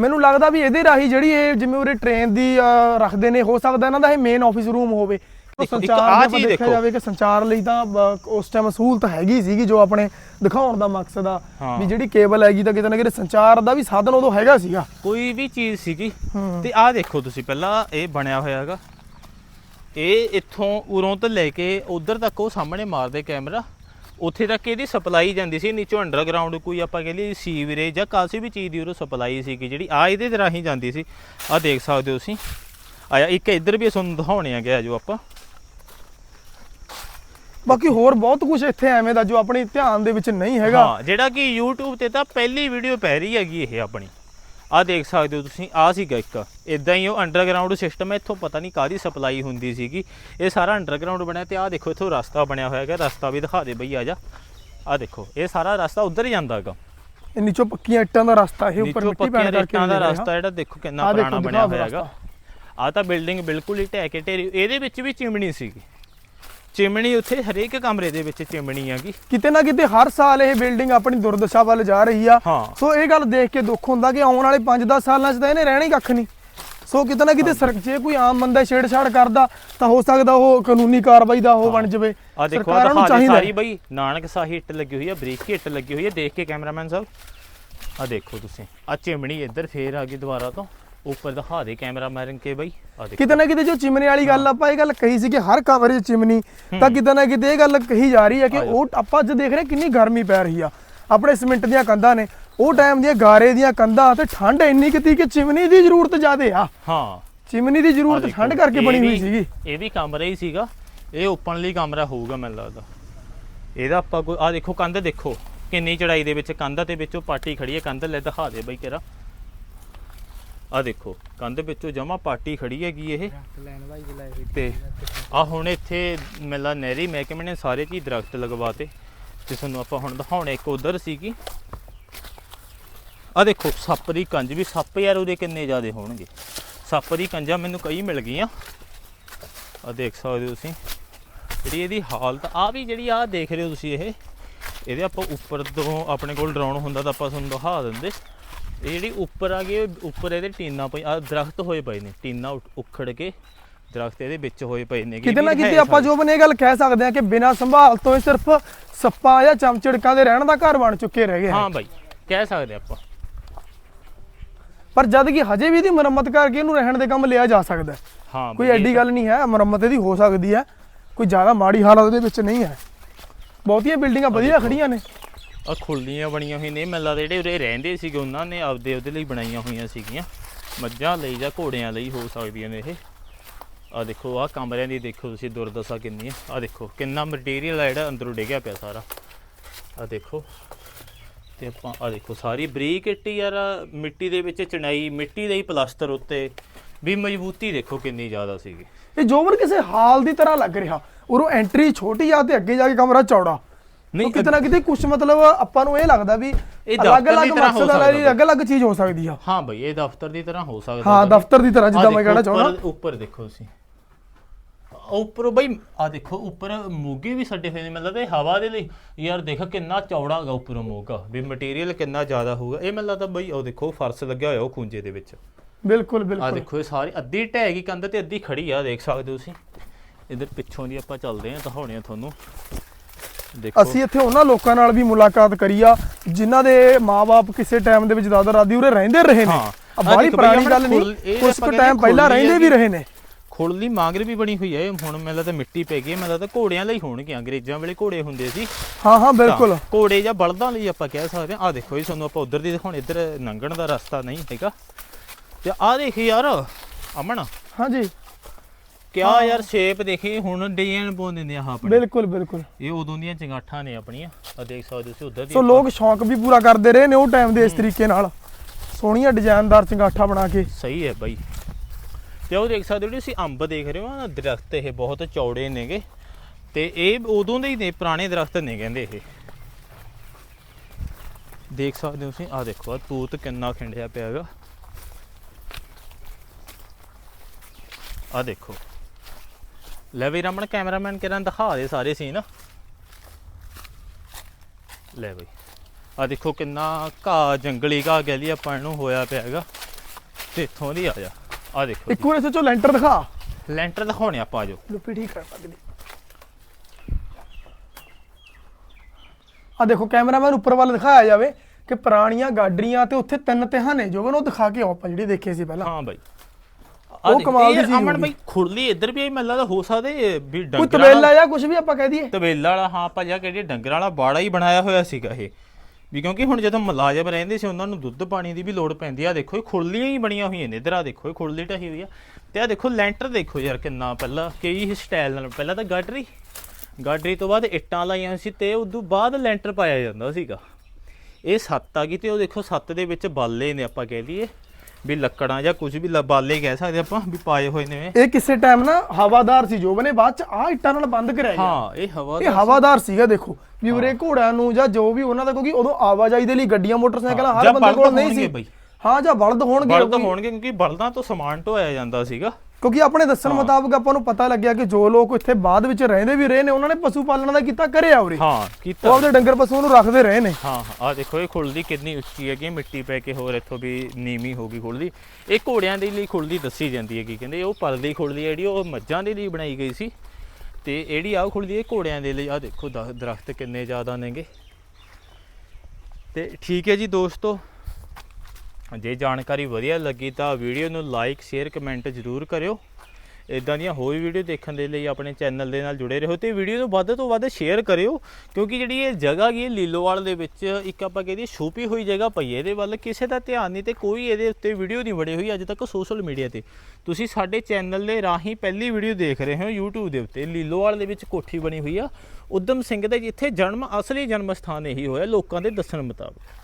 ਮੈਨੂੰ ਲੱਗਦਾ ਵੀ ਇਹਦੇ ਰਾਹੀਂ ਜਿਹੜੀ ਇਹ ਜਿਵੇਂ ਉਰੇ ਟ੍ਰੇਨ ਦੀ ਅਹ, ਰੱਖਦੇ ਨੇ ਹੋ ਸਕਦਾ ਇਹਨਾਂ ਦਾ ਇਹ ਮੇਨ ਆਫਿਸ ਰੂਮ ਹੋਵੇ। ਉਹ ਦੇਖੋ, ਇੱਕ ਸੰਚਾਰ ਆਹ ਚੀਜ਼ ਦੇਖਿਆ ਦੇਖੋ। ਜਾਵੇ ਕਿ ਸੰਚਾਰ ਲਈ ਤਾਂ ਅਹ, ਉਸ ਟਾਈਮ ਸਹੂਲਤ ਹੈਗੀ ਸੀਗੀ ਜੋ ਆਪਣੇ ਦਿਖਾਉਣ ਦਾ ਮਕਸਦ ਆ ਹਾਂ। ਵੀ ਜਿਹੜੀ ਕੇਬਲ ਹੈਗੀ ਤਾਂ ਕਿਤੇ ਨਾ ਕਿਤੇ ਸੰਚਾਰ ਦਾ ਵੀ ਸਾਧਨ ਉਦੋਂ ਹੈਗਾ ਸੀਗਾ। ਕੋਈ ਵੀ ਚੀਜ਼ ਸੀਗੀ। ਹੂੰ। ਤੇ ਆਹ ਦੇਖੋ ਤੁਸੀਂ ਪਹਿਲਾਂ ਇਹ ਬਣਿਆ ਹੋਇਆ ਹੈਗਾ। ਇਹ ਇੱਥੋਂ ਉਰੋਂ ਤੋਂ ਲੈ ਕੇ ਉਧਰ ਤੱਕ ਉਹ ਸਾਹਮਣੇ ਮਾਰਦੇ ਕੈਮਰਾ। ਉੱਥੇ ਤੱਕ ਇਹਦੀ ਸਪਲਾਈ ਜਾਂਦੀ ਸੀ ਨੀਚੋਂ ਅੰਡਰਗਰਾਉਂਡ ਕੋਈ ਆਪਾਂ ਕਹ ਲਈ ਸੀਵਰੇਜ ਜਾਂ ਕਾਸੀ ਵੀ ਚੀਜ਼ ਦੀ ਉਰੋਂ ਸਪਲਾਈ ਸੀਗੀ ਜਿਹੜੀ ਆ ਇਹਦੇ ਦੇ ਰਾਹੀਂ ਜਾਂਦੀ ਸੀ। ਆਹ ਦੇਖ ਸਕਦੇ ਹੋ ਤੁਸੀਂ। ਆਇਆ ਇੱਕ ਇੱਧਰ ਵੀ ਤੁਹਾਨੂੰ ਦਿਖਾਉਣੇ ਆ ਗਿਆ ਜੋ ਆਪਾਂ। ਬਾਕੀ ਹੋਰ ਬਹੁਤ ਕੁਝ ਇੱਥੇ ਐਵੇਂ ਦਾ ਜੋ ਆਪਣੇ ਧਿਆਨ ਦੇ ਵਿੱਚ ਨਹੀਂ ਹੈਗਾ। ਹਾਂ ਜਿਹੜਾ ਕਿ YouTube ਤੇ ਤਾਂ ਪਹਿਲੀ ਵੀਡੀਓ ਪੈ ਰਹੀ ਹੈਗੀ ਇਹ ਆਪਣੀ। ਆ ਦੇਖ ਸਕਦੇ ਹੋ ਤੁਸੀਂ ਆ ਸੀਗਾ ਇੱਕ। ਇਦਾਂ ਹੀ ਉਹ ਅੰਡਰਗਰਾਉਂਡ ਸਿਸਟਮ ਹੈ ਇੱਥੋਂ ਪਤਾ ਨਹੀਂ ਕਾਦੀ ਸਪਲਾਈ ਹੁੰਦੀ ਸੀਗੀ। ਇਹ ਸਾਰਾ ਅੰਡਰਗਰਾਉਂਡ ਬਣਿਆ ਤੇ ਆ ਦੇਖੋ ਇੱਥੋਂ ਰਸਤਾ ਬਣਿਆ ਹੋਇਆ ਹੈਗਾ ਰਸਤਾ ਵੀ ਦਿਖਾ ਦੇ ਬਈ ਆ ਜਾ। ਆ ਦੇਖੋ ਇਹ ਸਾਰਾ ਰਸਤਾ ਉਧਰ ਹੀ ਜਾਂਦਾ ਹੈਗਾ। ਇਹ ਨੀਚੋਂ ਪੱਕੀਆਂ ਇੱਟਾਂ ਦਾ ਰਸਤਾ ਇਹ ਉੱਪਰ ਮਿੱਟੀ ਪੈਣ ਕਰਕੇ ਰੇਤਾਂ ਦਾ। ਰਸਤਾ ਜਿਹੜਾ ਦੇਖੋ ਕਿੰਨਾ ਆਹ ਪੁਰਾਣਾ ਬਣਿਆ ਹੋਇਆ ਹੈਗਾ। ਆ ਤਾਂ ਬਿਲਡਿੰਗ ਬਿਲਕੁਲ ਹੀ ਢਹਿ ਕੇ ਢੇਰੀ ਇਹਦੇ ਵਿੱਚ ਵੀ ਚਿਮਣੀ ਸੀਗੀ। ਚਿਮਣੀ ਉੱਥੇ ਹਰੇਕ ਕਮਰੇ ਦੇ ਵਿੱਚ ਚਿਮਣੀ ਹੈਗੀ। ਕਿਤੇ ਨਾ ਕਿਤੇ ਹਰ ਸਾਲ ਇਹ ਬਿਲਡਿੰਗ ਆਪਣੀ ਦੁਰਦਸ਼ਾ ਵੱਲ ਜਾ ਰਹੀ ਆ। ਸੋ ਇਹ ਗੱਲ ਦੇਖ ਕੇ ਦੁੱਖ ਹੁੰਦਾ ਕਿ ਆਉਣ ਵਾਲੇ 5-10 ਸਾਲਾਂ 'ਚ ਤਾਂ ਇਹਨੇ ਰਹਿਣਾ ਹੀ ਕੱਖ ਨਹੀਂ। ਸੋ ਕਿਤੇ ਨਾ ਕਿਤੇ ਸਰ ਜੇ ਕੋਈ ਆਮ ਬੰਦਾ ਛੇੜਛਾੜ ਕਰਦਾ ਤਾਂ ਹੋ ਸਕਦਾ ਉਹ ਕਾਨੂੰਨੀ ਕਾਰਵਾਈ ਦਾ ਉਹ ਬਣ ਜਾਵੇ। ਆ ਦੇਖੋ ਆ ਦਿਖਾ ਸਾਰੀ ਬਈ। ਨਾਨਕ ਸਾਹੀ ਇੱਟ ਲੱਗੀ ਹੋਈ ਹੈ ਬਰੀਕ ਇੱਟ ਲੱਗੀ ਹੋਈ ਹੈ ਦੇਖ ਕੇ ਕੈਮਰਾਮੈਨ ਸਾਹਿਬ। ਆ ਦੇਖੋ ਤੁਸੀਂ। ਆ ਚਿਮਣੀ ਇੱਧਰ ਫੇਰ ਆ ਗਈ ਦੁਬਾਰਾ ਤੋਂ। ਉੱਪਰ ਦਿਖਾ ਦੇ ਕੈਮਰਾ ਮਾਰਨ ਕੇ ਬਈ। ਆ ਦੇਖੋ। ਕਿਤੇ ਨਾ ਕਿਤੇ ਜੋ ਚਿਮਨੀ ਵਾਲੀ ਗੱਲ ਆਪਾਂ ਇਹ ਗੱਲ ਕਹੀ ਸੀ ਕਿ ਹਰ ਕਮਰੇ 'ਚ ਚਿਮਨੀ ਤਾਂ ਕਿਤੇ ਨਾ ਕਿਤੇ ਇਹ ਗੱਲ ਕਹੀ ਜਾ ਰਹੀ ਹੈ ਕਿ ਉਹ ਆਪਾਂ ਅੱਜ ਦੇਖ ਰਹੇ ਕਿੰਨੀ ਗਰਮੀ ਪੈ ਰਹੀ ਆ। ਆਪਣੇ ਸਿਮੈਂਟ ਦੀਆਂ ਕੰਧਾਂ ਨੇ ਉਹ ਟਾਈਮ ਦੀਆਂ ਗਾਰੇ ਦੀਆਂ ਕੰਧਾਂ ਤੇ ਠੰਡ ਇੰਨੀ ਕਿਤੀ ਕਿ ਚਿਮਨੀ ਦੀ ਜ਼ਰੂਰਤ ਜ਼ਿਆਦੇ ਆ। ਹਾਂ। ਚਿਮਨੀ ਦੀ ਜ਼ਰੂਰਤ ਠੰਡ ਕਰਕੇ ਬਣੀ ਹੋਈ ਸੀਗੀ। ਇਹ ਵੀ ਕਮਰਾ ਹੀ ਸੀਗਾ। ਇਹ ਓਪਨ ਲਈ ਕਮਰਾ ਹੋਊਗਾ ਮੈਨੂੰ ਲੱਗਦਾ। ਇਹਦਾ ਆਪਾਂ ਕੋਈ ਆ ਦੇਖੋ ਕੰਧ ਦੇਖੋ। ਕਿੰਨੀ ਚੜਾਈ ਦੇ ਵਿੱਚ ਕੰਧ ਤੇ ਵਿੱਚੋਂ ਪਾਟੀ ਖੜੀ ਹੈ। ਕੰਧ ਲੈ ਦਿਖਾ ਦੇ ਬਈ ਕਿਰਾ ਆ ਦੇਖੋ ਕੰਧ ਵਿੱਚੋਂ ਜਮਾ ਪਾਟੀ ਖੜੀ ਹੈਗੀ ਇਹ। ਤੇ ਆ ਹੁਣ ਇੱਥੇ ਮੇਲਾ ਨਹਿਰੀ ਮਹਿਕਮੇ ਨੇ ਸਾਰੇ ਜੀ ਦਰਖਤ ਲਗਵਾਤੇ। ਤੇ ਤੁਹਾਨੂੰ ਆਪਾਂ ਹੁਣ ਦਿਖਾਉਣੇ ਇੱਕ ਉਧਰ ਸੀਗੀ। ਆ ਦੇਖੋ ਸੱਪ ਦੀ ਕੰਜ ਵੀ ਸੱਪ ਯਾਰ ਉਹਦੇ ਕਿੰਨੇ ਜ਼ਿਆਦੇ ਹੋਣਗੇ। ਸੱਪ ਦੀ ਕੰਜਾਂ ਮੈਨੂੰ ਕਈ ਮਿਲ ਗਈਆਂ। ਆ ਦੇਖ ਸਕਦੇ ਹੋ ਤੁਸੀਂ। ਜਿਹੜੀ ਇਹਦੀ ਹਾਲਤ ਆ ਵੀ ਜਿਹੜੀ ਆ ਦੇਖ ਰਹੇ ਹੋ ਤੁਸੀਂ ਇਹ ਇਹਦੇ ਆਪਾਂ ਉੱਪਰ ਤੋਂ ਆਪਣੇ ਕੋਲ ਡਰਾਉਣ ਹੁੰਦਾ ਤਾਂ ਆਪਾਂ ਤੁਹਾਨੂੰ ਦਿਖਾ ਦਿੰਦੇ। ਇਹ ਜਿਹੜੀ ਉੱਪਰ ਆ ਗਈ ਉੱਪਰ ਇਹਦੇ ਟੀਨਾ ਪਈ ਆ ਦਰਖਤ ਹੋਏ ਪਏ ਨੇ ਟੀਨਾ ਉਖੜ ਕੇ ਦਰਖਤ ਇਹਦੇ ਵਿੱਚ ਹੋਏ ਪਏ ਨੇ। ਕਿਤੇ ਨਾ ਕਿਤੇ ਆਪਾਂ ਜੋ ਬਨੇ ਗੱਲ ਕਹਿ ਸਕਦੇ ਹਾਂ ਕਿ ਬਿਨਾਂ ਸੰਭਾਲ ਤੋਂ ਇਹ ਸਿਰਫ ਸੱਪਾਂ ਜਾਂ ਚਮਚੜਕਾਂ ਦੇ ਰਹਿਣ ਦਾ ਘਰ ਬਣ ਚੁੱਕੇ ਰਹਿ ਗਏ। ਹਾਂ ਬਾਈ ਕਹਿ ਸਕਦੇ ਆਪਾਂ। ਪਰ ਜਦ ਕਿ ਹਜੇ ਵੀ ਇਹਦੀ ਮੁਰੰਮਤ ਕਰਕੇ ਇਹਨੂੰ ਰਹਿਣ ਦੇ ਕੰਮ ਲਿਆ ਜਾ ਸਕਦਾ। ਹੈ। ਹਾਂ ਕੋਈ ਐਡੀ ਗੱਲ ਨਹੀਂ ਹੈ ਮੁਰੰਮਤ ਇਹਦੀ ਹੋ ਸਕਦੀ ਹੈ। ਕੋਈ ਜ਼ਿਆਦਾ ਮਾੜੀ ਹਾਲਤ ਉਹਦੇ ਵਿੱਚ ਨਹੀਂ ਹੈ। ਬਹੁਤੀਆਂ ਬਿਲਡਿੰਗਾਂ ਵਧੀਆ ਖੜੀਆਂ ਨੇ। ਆ ਖੁੱਲੀਆਂ ਬਣੀਆਂ ਹੋਈਆਂ ਨੇ। ਮੈਨੂੰ ਲੱਗਦਾ ਜਿਹੜੇ ਉਰੇ ਰਹਿੰਦੇ ਸੀਗੇ, ਉਹਨਾਂ ਨੇ ਆਪਦੇ ਉਹਦੇ ਲਈ ਬਣਾਈਆਂ ਹੋਈਆਂ ਸੀਗੀਆਂ। ਮੱਝਾਂ ਲਈ ਜਾਂ ਘੋੜਿਆਂ ਲਈ ਹੋ ਸਕਦੀਆਂ ਨੇ ਇਹ। ਆ ਦੇਖੋ ਆ ਕਮਰਿਆਂ ਦੀ ਦੇਖੋ ਤੁਸੀਂ, ਦੁਰਦਸ਼ਾ ਕਿੰਨੀ ਹੈ। ਆ ਦੇਖੋ, ਕਿੰਨਾ ਮਟੀਰੀਅਲ ਆ ਜਿਹੜਾ ਅੰਦਰੋਂ ਡਿੱਗਿਆ ਪਿਆ ਸਾਰਾ। ਆ ਦੇਖੋ, ਤੇ ਆਪਾਂ ਆ ਦੇਖੋ, ਸਾਰੀ ਬਰੀਕ ਇੱਟੀ ਯਾਰ, ਮਿੱਟੀ ਦੇ ਵਿੱਚ ਚਣਾਈ, ਮਿੱਟੀ ਦੇ ਹੀ ਪਲਾਸਟਰ ਉੱਤੇ। ਵੀ ਮਜ਼ਬੂਤੀ ਦੇਖੋ ਕਿੰਨੀ ਜ਼ਿਆਦਾ ਸੀਗੀ। ਇਹ ਜੋਬਨ ਕਿਸੇ ਹਾਲ ਦੀ ਤਰ੍ਹਾਂ ਲੱਗ ਰਿਹਾ। ਉਰੋਂ ਐਂਟਰੀ ਛੋਟੀ ਆ ਤੇ ਅੱਗੇ ਜਾ ਕੇ ਕਮਰਾ ਚੌੜਾ। ਨਹੀਂ, ਕਿਤੇ ਨਾ ਕਿਤੇ ਕੁਝ ਮਤਲਬ ਆਪਾਂ ਨੂੰ ਇਹ ਲੱਗਦਾ ਵੀ ਅਲੱਗ-ਅਲੱਗ ਮਕਸਦ ਵਾਲੀ ਅਲੱਗ-ਅਲੱਗ ਚੀਜ਼ ਹੋ ਸਕਦੀ ਆ। ਹਾਂ ਬਈ ਇਹ ਦਫ਼ਤਰ ਦੀ ਤਰ੍ਹਾਂ ਹੋ ਸਕਦਾ ਹਾਂ। ਦਫ਼ਤਰ ਦੀ ਤਰ੍ਹਾਂ ਜਿੱਦਾਂ ਮੈਂ ਕਹਿਣਾ ਚਾਹੁੰਦਾ। ਉੱਪਰ ਦੇਖੋ ਤੁਸੀਂ। ਉੱਪਰ ਬਈ ਆ ਦੇਖੋ ਉੱਪਰ ਮੋਗੇ ਵੀ ਛੱਡੇ ਹੋਏ ਨੇ ਮਤਲਬ ਇਹ ਹਵਾ ਦੇ ਲਈ। ਯਾਰ ਦੇਖ ਕਿੰਨਾ ਚੌੜਾ ਹੈਗਾ ਉੱਪਰ ਮੋਗਾ। ਵੀ ਮਟੀਰੀਅਲ ਕਿੰਨਾ ਜ਼ਿਆਦਾ ਹੋਊਗਾ। ਇਹ ਮੈਨੂੰ ਲੱਗਦਾ ਬਈ ਉਹ ਦੇਖੋ ਫਰਸ਼ ਲੱਗਿਆ ਹੋਇਆ ਉਹ ਖੂੰਜੇ ਦੇ ਵਿੱਚ। ਬਿਲਕੁਲ ਆ ਬਿਲਕੁਲ। ਦੇਖੋ ਇਹ ਸਾਰੀ ਅੱਧੀ ਢਹਿ ਗਈ ਕੰਧ ਤੇ ਅੱਧੀ ਖੜੀ ਆ ਦੇਖ ਸਕਦੇ ਹੋ ਤੁਸੀਂ। ਇਧਰ ਪਿੱਛੋਂ ਦੀ ਆਪਾਂ ਚੱਲਦੇ ਆ ਦਿਖਾਉਣੇ ਆ ਤੁਹਾਨੂੰ। ਅਸੀਂ ਇੱਥੇ ਉਹਨਾਂ ਲੋਕਾਂ ਨਾਲ ਵੀ ਮੁਲਾਕਾਤ ਕਰੀ ਆ ਜਿਨ੍ਹਾਂ ਦੇ ਮਾਪੇ ਕਿਸੇ ਟਾਈਮ ਦੇ ਵਿੱਚ ਦਾਦਾ ਦਾਦੀ ਉਰੇ ਰਹਿੰਦੇ ਰਹੇ ਨੇ। ਆ ਬਾਹਲੀ ਪੁਰਾਣੀ ਗੱਲ ਨਹੀਂ ਕੁਝ ਕੁ ਟਾਈਮ ਪਹਿਲਾਂ ਰਹਿੰਦੇ ਵੀ। ਰਹੇ ਨੇ। ਖੁਰਲੀ ਮਾਂਗਰ ਵੀ ਬਣੀ ਹੋਈ ਹੈ ਹੁਣ ਮੈਨੂੰ ਲੱਗਦਾ ਮਿੱਟੀ ਪੈ ਗਈ ਮੈਨੂੰ ਲੱਗਦਾ ਘੋੜਿਆਂ ਲਈ ਹੋਣਗੇ ਅੰਗਰੇਜ਼ਾਂ ਵੇਲੇ ਘੋੜੇ ਹੁੰਦੇ ਸੀ। ਹਾਂ ਹਾਂ ਬਿਲਕੁਲ। ਘੋੜੇ ਜਾਂ ਬਲਦਾਂ ਲਈ ਆਪਾਂ ਕਹਿ ਸਕਦੇ ਹਾਂ। ਆ ਦੇਖੋ ਜੀ ਤੁਹਾਨੂੰ ਆਪਾਂ ਉਧਰ ਦੀ ਦਿਖਾਉਣ ਇੱਧਰ ਲੰਘਣ ਦਾ ਰਸਤਾ ਨਹੀਂ ਹੈਗਾ। ਤੇ ਆ ਦੇਖ ਯਾਰ ਅਮਨ। ਹਾਂਜੀ। ਕਿਆ ਯਾਰ ਸ਼ੇਪ ਦੇਖੀ ਹੁਣ ਡਿਜ਼ਾਈਨ ਪਾਉਣ ਦਿੰਦੇ ਆ ਆਪਣੇ। ਬਿਲਕੁਲ ਬਿਲਕੁਲ। ਇਹ ਉਦੋਂ ਦੀਆਂ ਚੰਗਾਠਾਂ ਨੇ ਆਪਣੀਆਂ। ਆ ਦੇਖ ਸਕਦੇ ਤੁਸੀਂ ਉਧਰ ਦੀ ਸੋ ਲੋਕ ਸ਼ੌਂਕ ਵੀ ਪੂਰਾ ਕਰਦੇ ਰਹੇ ਨੇ ਉਹ ਟਾਈਮ ਦੇ ਇਸ ਤਰੀਕੇ ਨਾਲ। ਸੋਹਣੀਆਂ ਡਿਜ਼ਾਈਨਦਾਰ ਚੰਗਾਠਾ ਬਣਾ ਕੇ। ਸਹੀ ਹੈ ਬਾਈ। ਤੇ ਉਹ ਦੇਖ ਸਕਦੇ ਹੋ ਤੁਸੀਂ ਅੰਬ ਦੇਖ ਰਹੇ ਹੋ ਨਾ ਦਰਖਤ ਇਹ ਬਹੁਤ ਚੌੜੇ ਨੇਗੇ। ਤੇ ਇਹ ਉਦੋਂ ਦੇ ਹੀ ਨੇ ਪੁਰਾਣੇ ਦਰਖਤ ਨੇ ਕਹਿੰਦੇ ਇਹ। ਦੇਖ ਸਕਦੇ ਹੋ ਤੁਸੀਂ ਆ ਦੇਖੋ ਤੂਤ ਕਿੰਨਾ ਖਿੰਡਿਆ ਪਿਆ ਹੈਗਾ। ਆ ਦੇਖੋ। ਲੈ ਵੀ ਰਮਨ ਕੈਮਰਾਮੈਨ ਕਿਰਾਂ ਦਿਖਾ ਦੇ ਸਾਰੇ ਸੀਨ ਲੈ ਬਈ। ਆ ਦੇਖੋ ਕਿੰਨਾ ਘਾਹ ਜੰਗਲੀ ਘਾਹ ਕਹਿ ਲਈ ਆਪਾਂ ਇਹਨੂੰ ਹੋਇਆ ਪਿਆ ਹੈਗਾ। ਤੇ ਇੱਥੋਂ ਦੀ ਆ ਜਾ। ਆ ਦੇਖੋ ਇੱਕ ਵਾਰ ਇਸ ਚੋਂ ਲੈਂਟਰ ਦਿਖਾ। ਲੈਂਟਰ ਦਿਖਾਉਣੇ ਆਪਾਂ ਆ ਜਾਓ ਲੁੱਪੀ ਠੀਕ ਕਰ ਸਕਦੇ ਆ ਦੇਖੋ ਕੈਮਰਾਮੈਨ ਉੱਪਰ ਵੱਲ ਦਿਖਾਇਆ ਜਾਵੇ ਕਿ ਪੁਰਾਣੀਆਂ ਗਾਡਰੀਆਂ ਤੇ ਉੱਥੇ ਤਿੰਨ ਤਿਹਾਂ ਨੇ ਜੋ ਉਹ ਦਿਖਾ ਕੇ ਆਓ ਆਪਾਂ ਜਿਹੜੇ ਦੇਖੇ ਸੀ ਪਹਿਲਾਂ। ਹਾਂ ਬਾਈ। ਉਹ ਕਮਾਲ ਦੀ ਚੀਜ਼ ਅਮਨ। ਬਾਈ ਖੁਰਲੀ ਇੱਧਰ ਵੀ ਮੈਨੂੰ ਲੱਗਦਾ ਹੋ ਸਕਦੇ ਵੀ ਕੋਈ ਡੰਗਰਾਂ ਤਬੇਲਾ ਜਾਂ ਕੁਝ ਵੀ ਆਪਾਂ ਕਹਿ ਦਈਏ। ਤਬੇਲਾ ਵਾਲਾ ਹਾਂ ਆਪਾਂ ਜਾ ਕੇ ਡੰਗਰਾਂ ਵਾਲਾ ਬਾੜਾ ਹੀ ਬਣਾਇਆ ਹੋਇਆ ਸੀਗਾ ਇਹ। ਵੀ ਕਿਉਂਕਿ ਹੁਣ ਜਦੋਂ ਮੁਲਾਜ਼ਮ ਰਹਿੰਦੇ ਸੀ ਉਹਨਾਂ ਨੂੰ ਦੁੱਧ ਪਾਣੀ ਦੀ ਵੀ ਲੋੜ ਪੈਂਦੀ ਆ। ਦੇਖੋ ਇਹ ਖੁਰਲੀਆਂ ਹੀ ਬਣੀਆਂ ਹੋਈਆਂ ਨੇ ਇਧਰ ਆ ਦੇਖੋ ਇਹ ਖੁਰਲੀ ਢਹੀ ਹੋਈ ਆ। ਤੇ ਆ ਦੇਖੋ ਲੈਂਟਰ ਦੇਖੋ ਯਾਰ ਕਿੰਨਾ ਪਹਿਲਾਂ ਕਈ ਸਟਾਈਲ ਨਾਲ ਪਹਿਲਾਂ ਤਾਂ ਗਾਡਰੀ। ਗਾਡਰੀ ਤੋਂ ਬਾਅਦ ਇੱਟਾਂ ਲਾਈਆਂ ਸੀ ਤੇ ਉਦੋਂ ਬਾਅਦ ਲੈਂਟਰ ਪਾਇਆ ਜਾਂਦਾ ਸੀਗਾ। ਇਹ ਸੱਤ ਆ ਗਈ ਤੇ ਉਹ ਦੇਖੋ ਸੱਤ ਦੇ ਵਿੱਚ ਬਾਲੇ ਨੇ ਆਪਾਂ ਕਹਿ ਲਈਏ ਵੀ ਲੱਕੜਾਂ ਜਾਂ ਕੁਝ ਵੀ ਬਾਲੇ ਕਹਿ ਸਕਦੇ ਆਪਾਂ ਵੀ ਪਾਏ ਹੋਏ ਨੇ। ਇਹ ਕਿਸੇ ਟਾਈਮ ਨਾ ਹਵਾਦਾਰ ਸੀ ਜੋ ਬਨੇ ਬਾਅਦ ਚ ਆ ਇੱਟਾਂ ਨਾਲ ਬੰਦ ਕਰਿਆ ਗਿਆ। ਹਾਂ ਇਹ ਹਵਾ ਇਹ ਹਵਾਦਾਰ ਸੀਗਾ ਦੇਖੋ। ਵੀ ਉਰੇ ਘੋੜਿਆਂ ਨੂੰ ਜਾਂ ਜੋ ਵੀ ਉਹਨਾਂ ਦਾ ਕਿਉਂਕਿ ਉਦੋਂ ਆਵਾਜਾਈ ਦੇ ਲਈ ਗੱਡੀਆਂ ਮੋਟਰਸਾਈਕਲਾਂ ਹਰ ਬੰਦੇ ਕੋਲ ਨਹੀਂ ਸੀ। ਹਾਂ ਜਾਂ ਬਲਦ ਹੋਣਗੇ ਬਲਦ ਹੋਣਗੇ ਕਿਉਂਕਿ ਬਲਦਾਂ ਤੋਂ ਸਮਾਨ ਢੋਇਆ ਜਾਂਦਾ ਸੀਗਾ। ਕਿਉਂਕਿ ਆਪਣੇ ਦੱਸਣ ਮੁਤਾਬਕ ਆਪਾਂ ਨੂੰ ਪਤਾ ਲੱਗਿਆ ਕਿ ਜੋ ਲੋਕ ਇੱਥੇ ਬਾਅਦ ਵਿੱਚ ਰਹਿੰਦੇ ਵੀ ਰਹੇ ਨੇ ਉਹਨਾਂ ਨੇ ਪਸ਼ੂ ਪਾਲਣ ਦਾ ਕੀਤਾ ਕਰਿਆ ਉਰੇ। ਹਾਂ ਉਹ ਕੀਤਾ ਆਪਦੇ ਡੰਗਰ ਪਸ਼ੂਆਂ ਨੂੰ ਰੱਖਦੇ ਰਹੇ ਨੇ। ਹਾਂ ਆ ਦੇਖੋ ਇਹ ਖੁਰਲੀ ਕਿੰਨੀ ਉੱਚੀ ਹੈਗੀ ਮਿੱਟੀ ਪੈ ਕੇ ਹੋਰ ਇੱਥੋਂ ਵੀ ਨੀਵੀਂ ਹੋ ਗਈ ਖੁਰਲੀ ਇਹ ਘੋੜਿਆਂ ਦੇ ਲਈ ਖੁਰਲੀ ਦੱਸੀ ਜਾਂਦੀ ਹੈਗੀ ਕਹਿੰਦੇ ਉਹ ਪਰਲੀ ਖੁਰਲੀ ਜਿਹੜੀ ਉਹ ਮੱਝਾਂ ਦੇ ਲਈ ਬਣਾਈ ਗਈ ਸੀ। ਤੇ ਜਿਹੜੀ ਆਹ ਖੁਰਲੀ ਇਹ ਘੋੜਿਆਂ ਦੇ ਲਈ ਆ ਦੇਖੋ ਦਰਖਤ ਕਿੰਨੇ ਜ਼ਿਆਦਾ ਨੇਗੇ। ਤੇ ਠੀਕ ਹੈ ਜੀ ਦੋਸਤੋ ਜੇ ਜਾਣਕਾਰੀ ਵਧੀਆ ਲੱਗੀ ਤਾਂ ਵੀਡੀਓ ਨੂੰ ਲਾਈਕ ਸ਼ੇਅਰ ਕਮੈਂਟ ਜ਼ਰੂਰ ਕਰਿਓ। ਇਦਾਂ ਦੀਆਂ ਹੋਰ ਵੀਡੀਓ ਦੇਖਣ ਦੇ ਲਈ ਆਪਣੇ ਚੈਨਲ ਦੇ ਨਾਲ ਜੁੜੇ ਰਹੋ ਤੇ ਵੀਡੀਓ ਨੂੰ ਵੱਧ ਤੋਂ ਵੱਧ ਸ਼ੇਅਰ ਕਰਿਓ, ਕਿਉਂਕਿ ਜਿਹੜੀ ਇਹ ਜਗ੍ਹਾ ਗਈ ਲੀਲੋਵਾਲ ਦੇ ਵਿੱਚ, ਇੱਕ ਆਪਾਂ ਕਹਿੰਦੇ ਛੁਪੀ ਹੋਈ ਜਗ੍ਹਾ ਪਈ ਹੈ, ਇਹਦੇ ਵੱਲ ਕਿਸੇ ਦਾ ਧਿਆਨ ਨਹੀਂ ਤੇ ਕੋਈ ਇਹਦੇ ਉੱਤੇ ਵੀਡੀਓ ਨਹੀਂ ਬਣੀ ਹੋਈ ਅੱਜ ਤੱਕ ਸੋਸ਼ਲ ਮੀਡੀਆ ਤੇ। ਤੁਸੀਂ ਸਾਡੇ ਚੈਨਲ ਦੇ ਰਾਹੀਂ ਪਹਿਲੀ ਵੀਡੀਓ ਦੇਖ ਰਹੇ ਹੋ YouTube ਦੇ ਉੱਤੇ, ਲੀਲੋਵਾਲ ਦੇ ਵਿੱਚ ਕੋਠੀ ਬਣੀ ਹੋਈ ਆ। ਉਦਮ ਸਿੰਘ ਦਾ ਜਿੱਥੇ ਜਨਮ, ਅਸਲੀ ਜਨਮ ਸਥਾਨ ਇਹੀ ਹੋਇਆ, ਲੋਕਾਂ ਦੇ ਦੱਸਣ ਮੁਤਾਬਕ।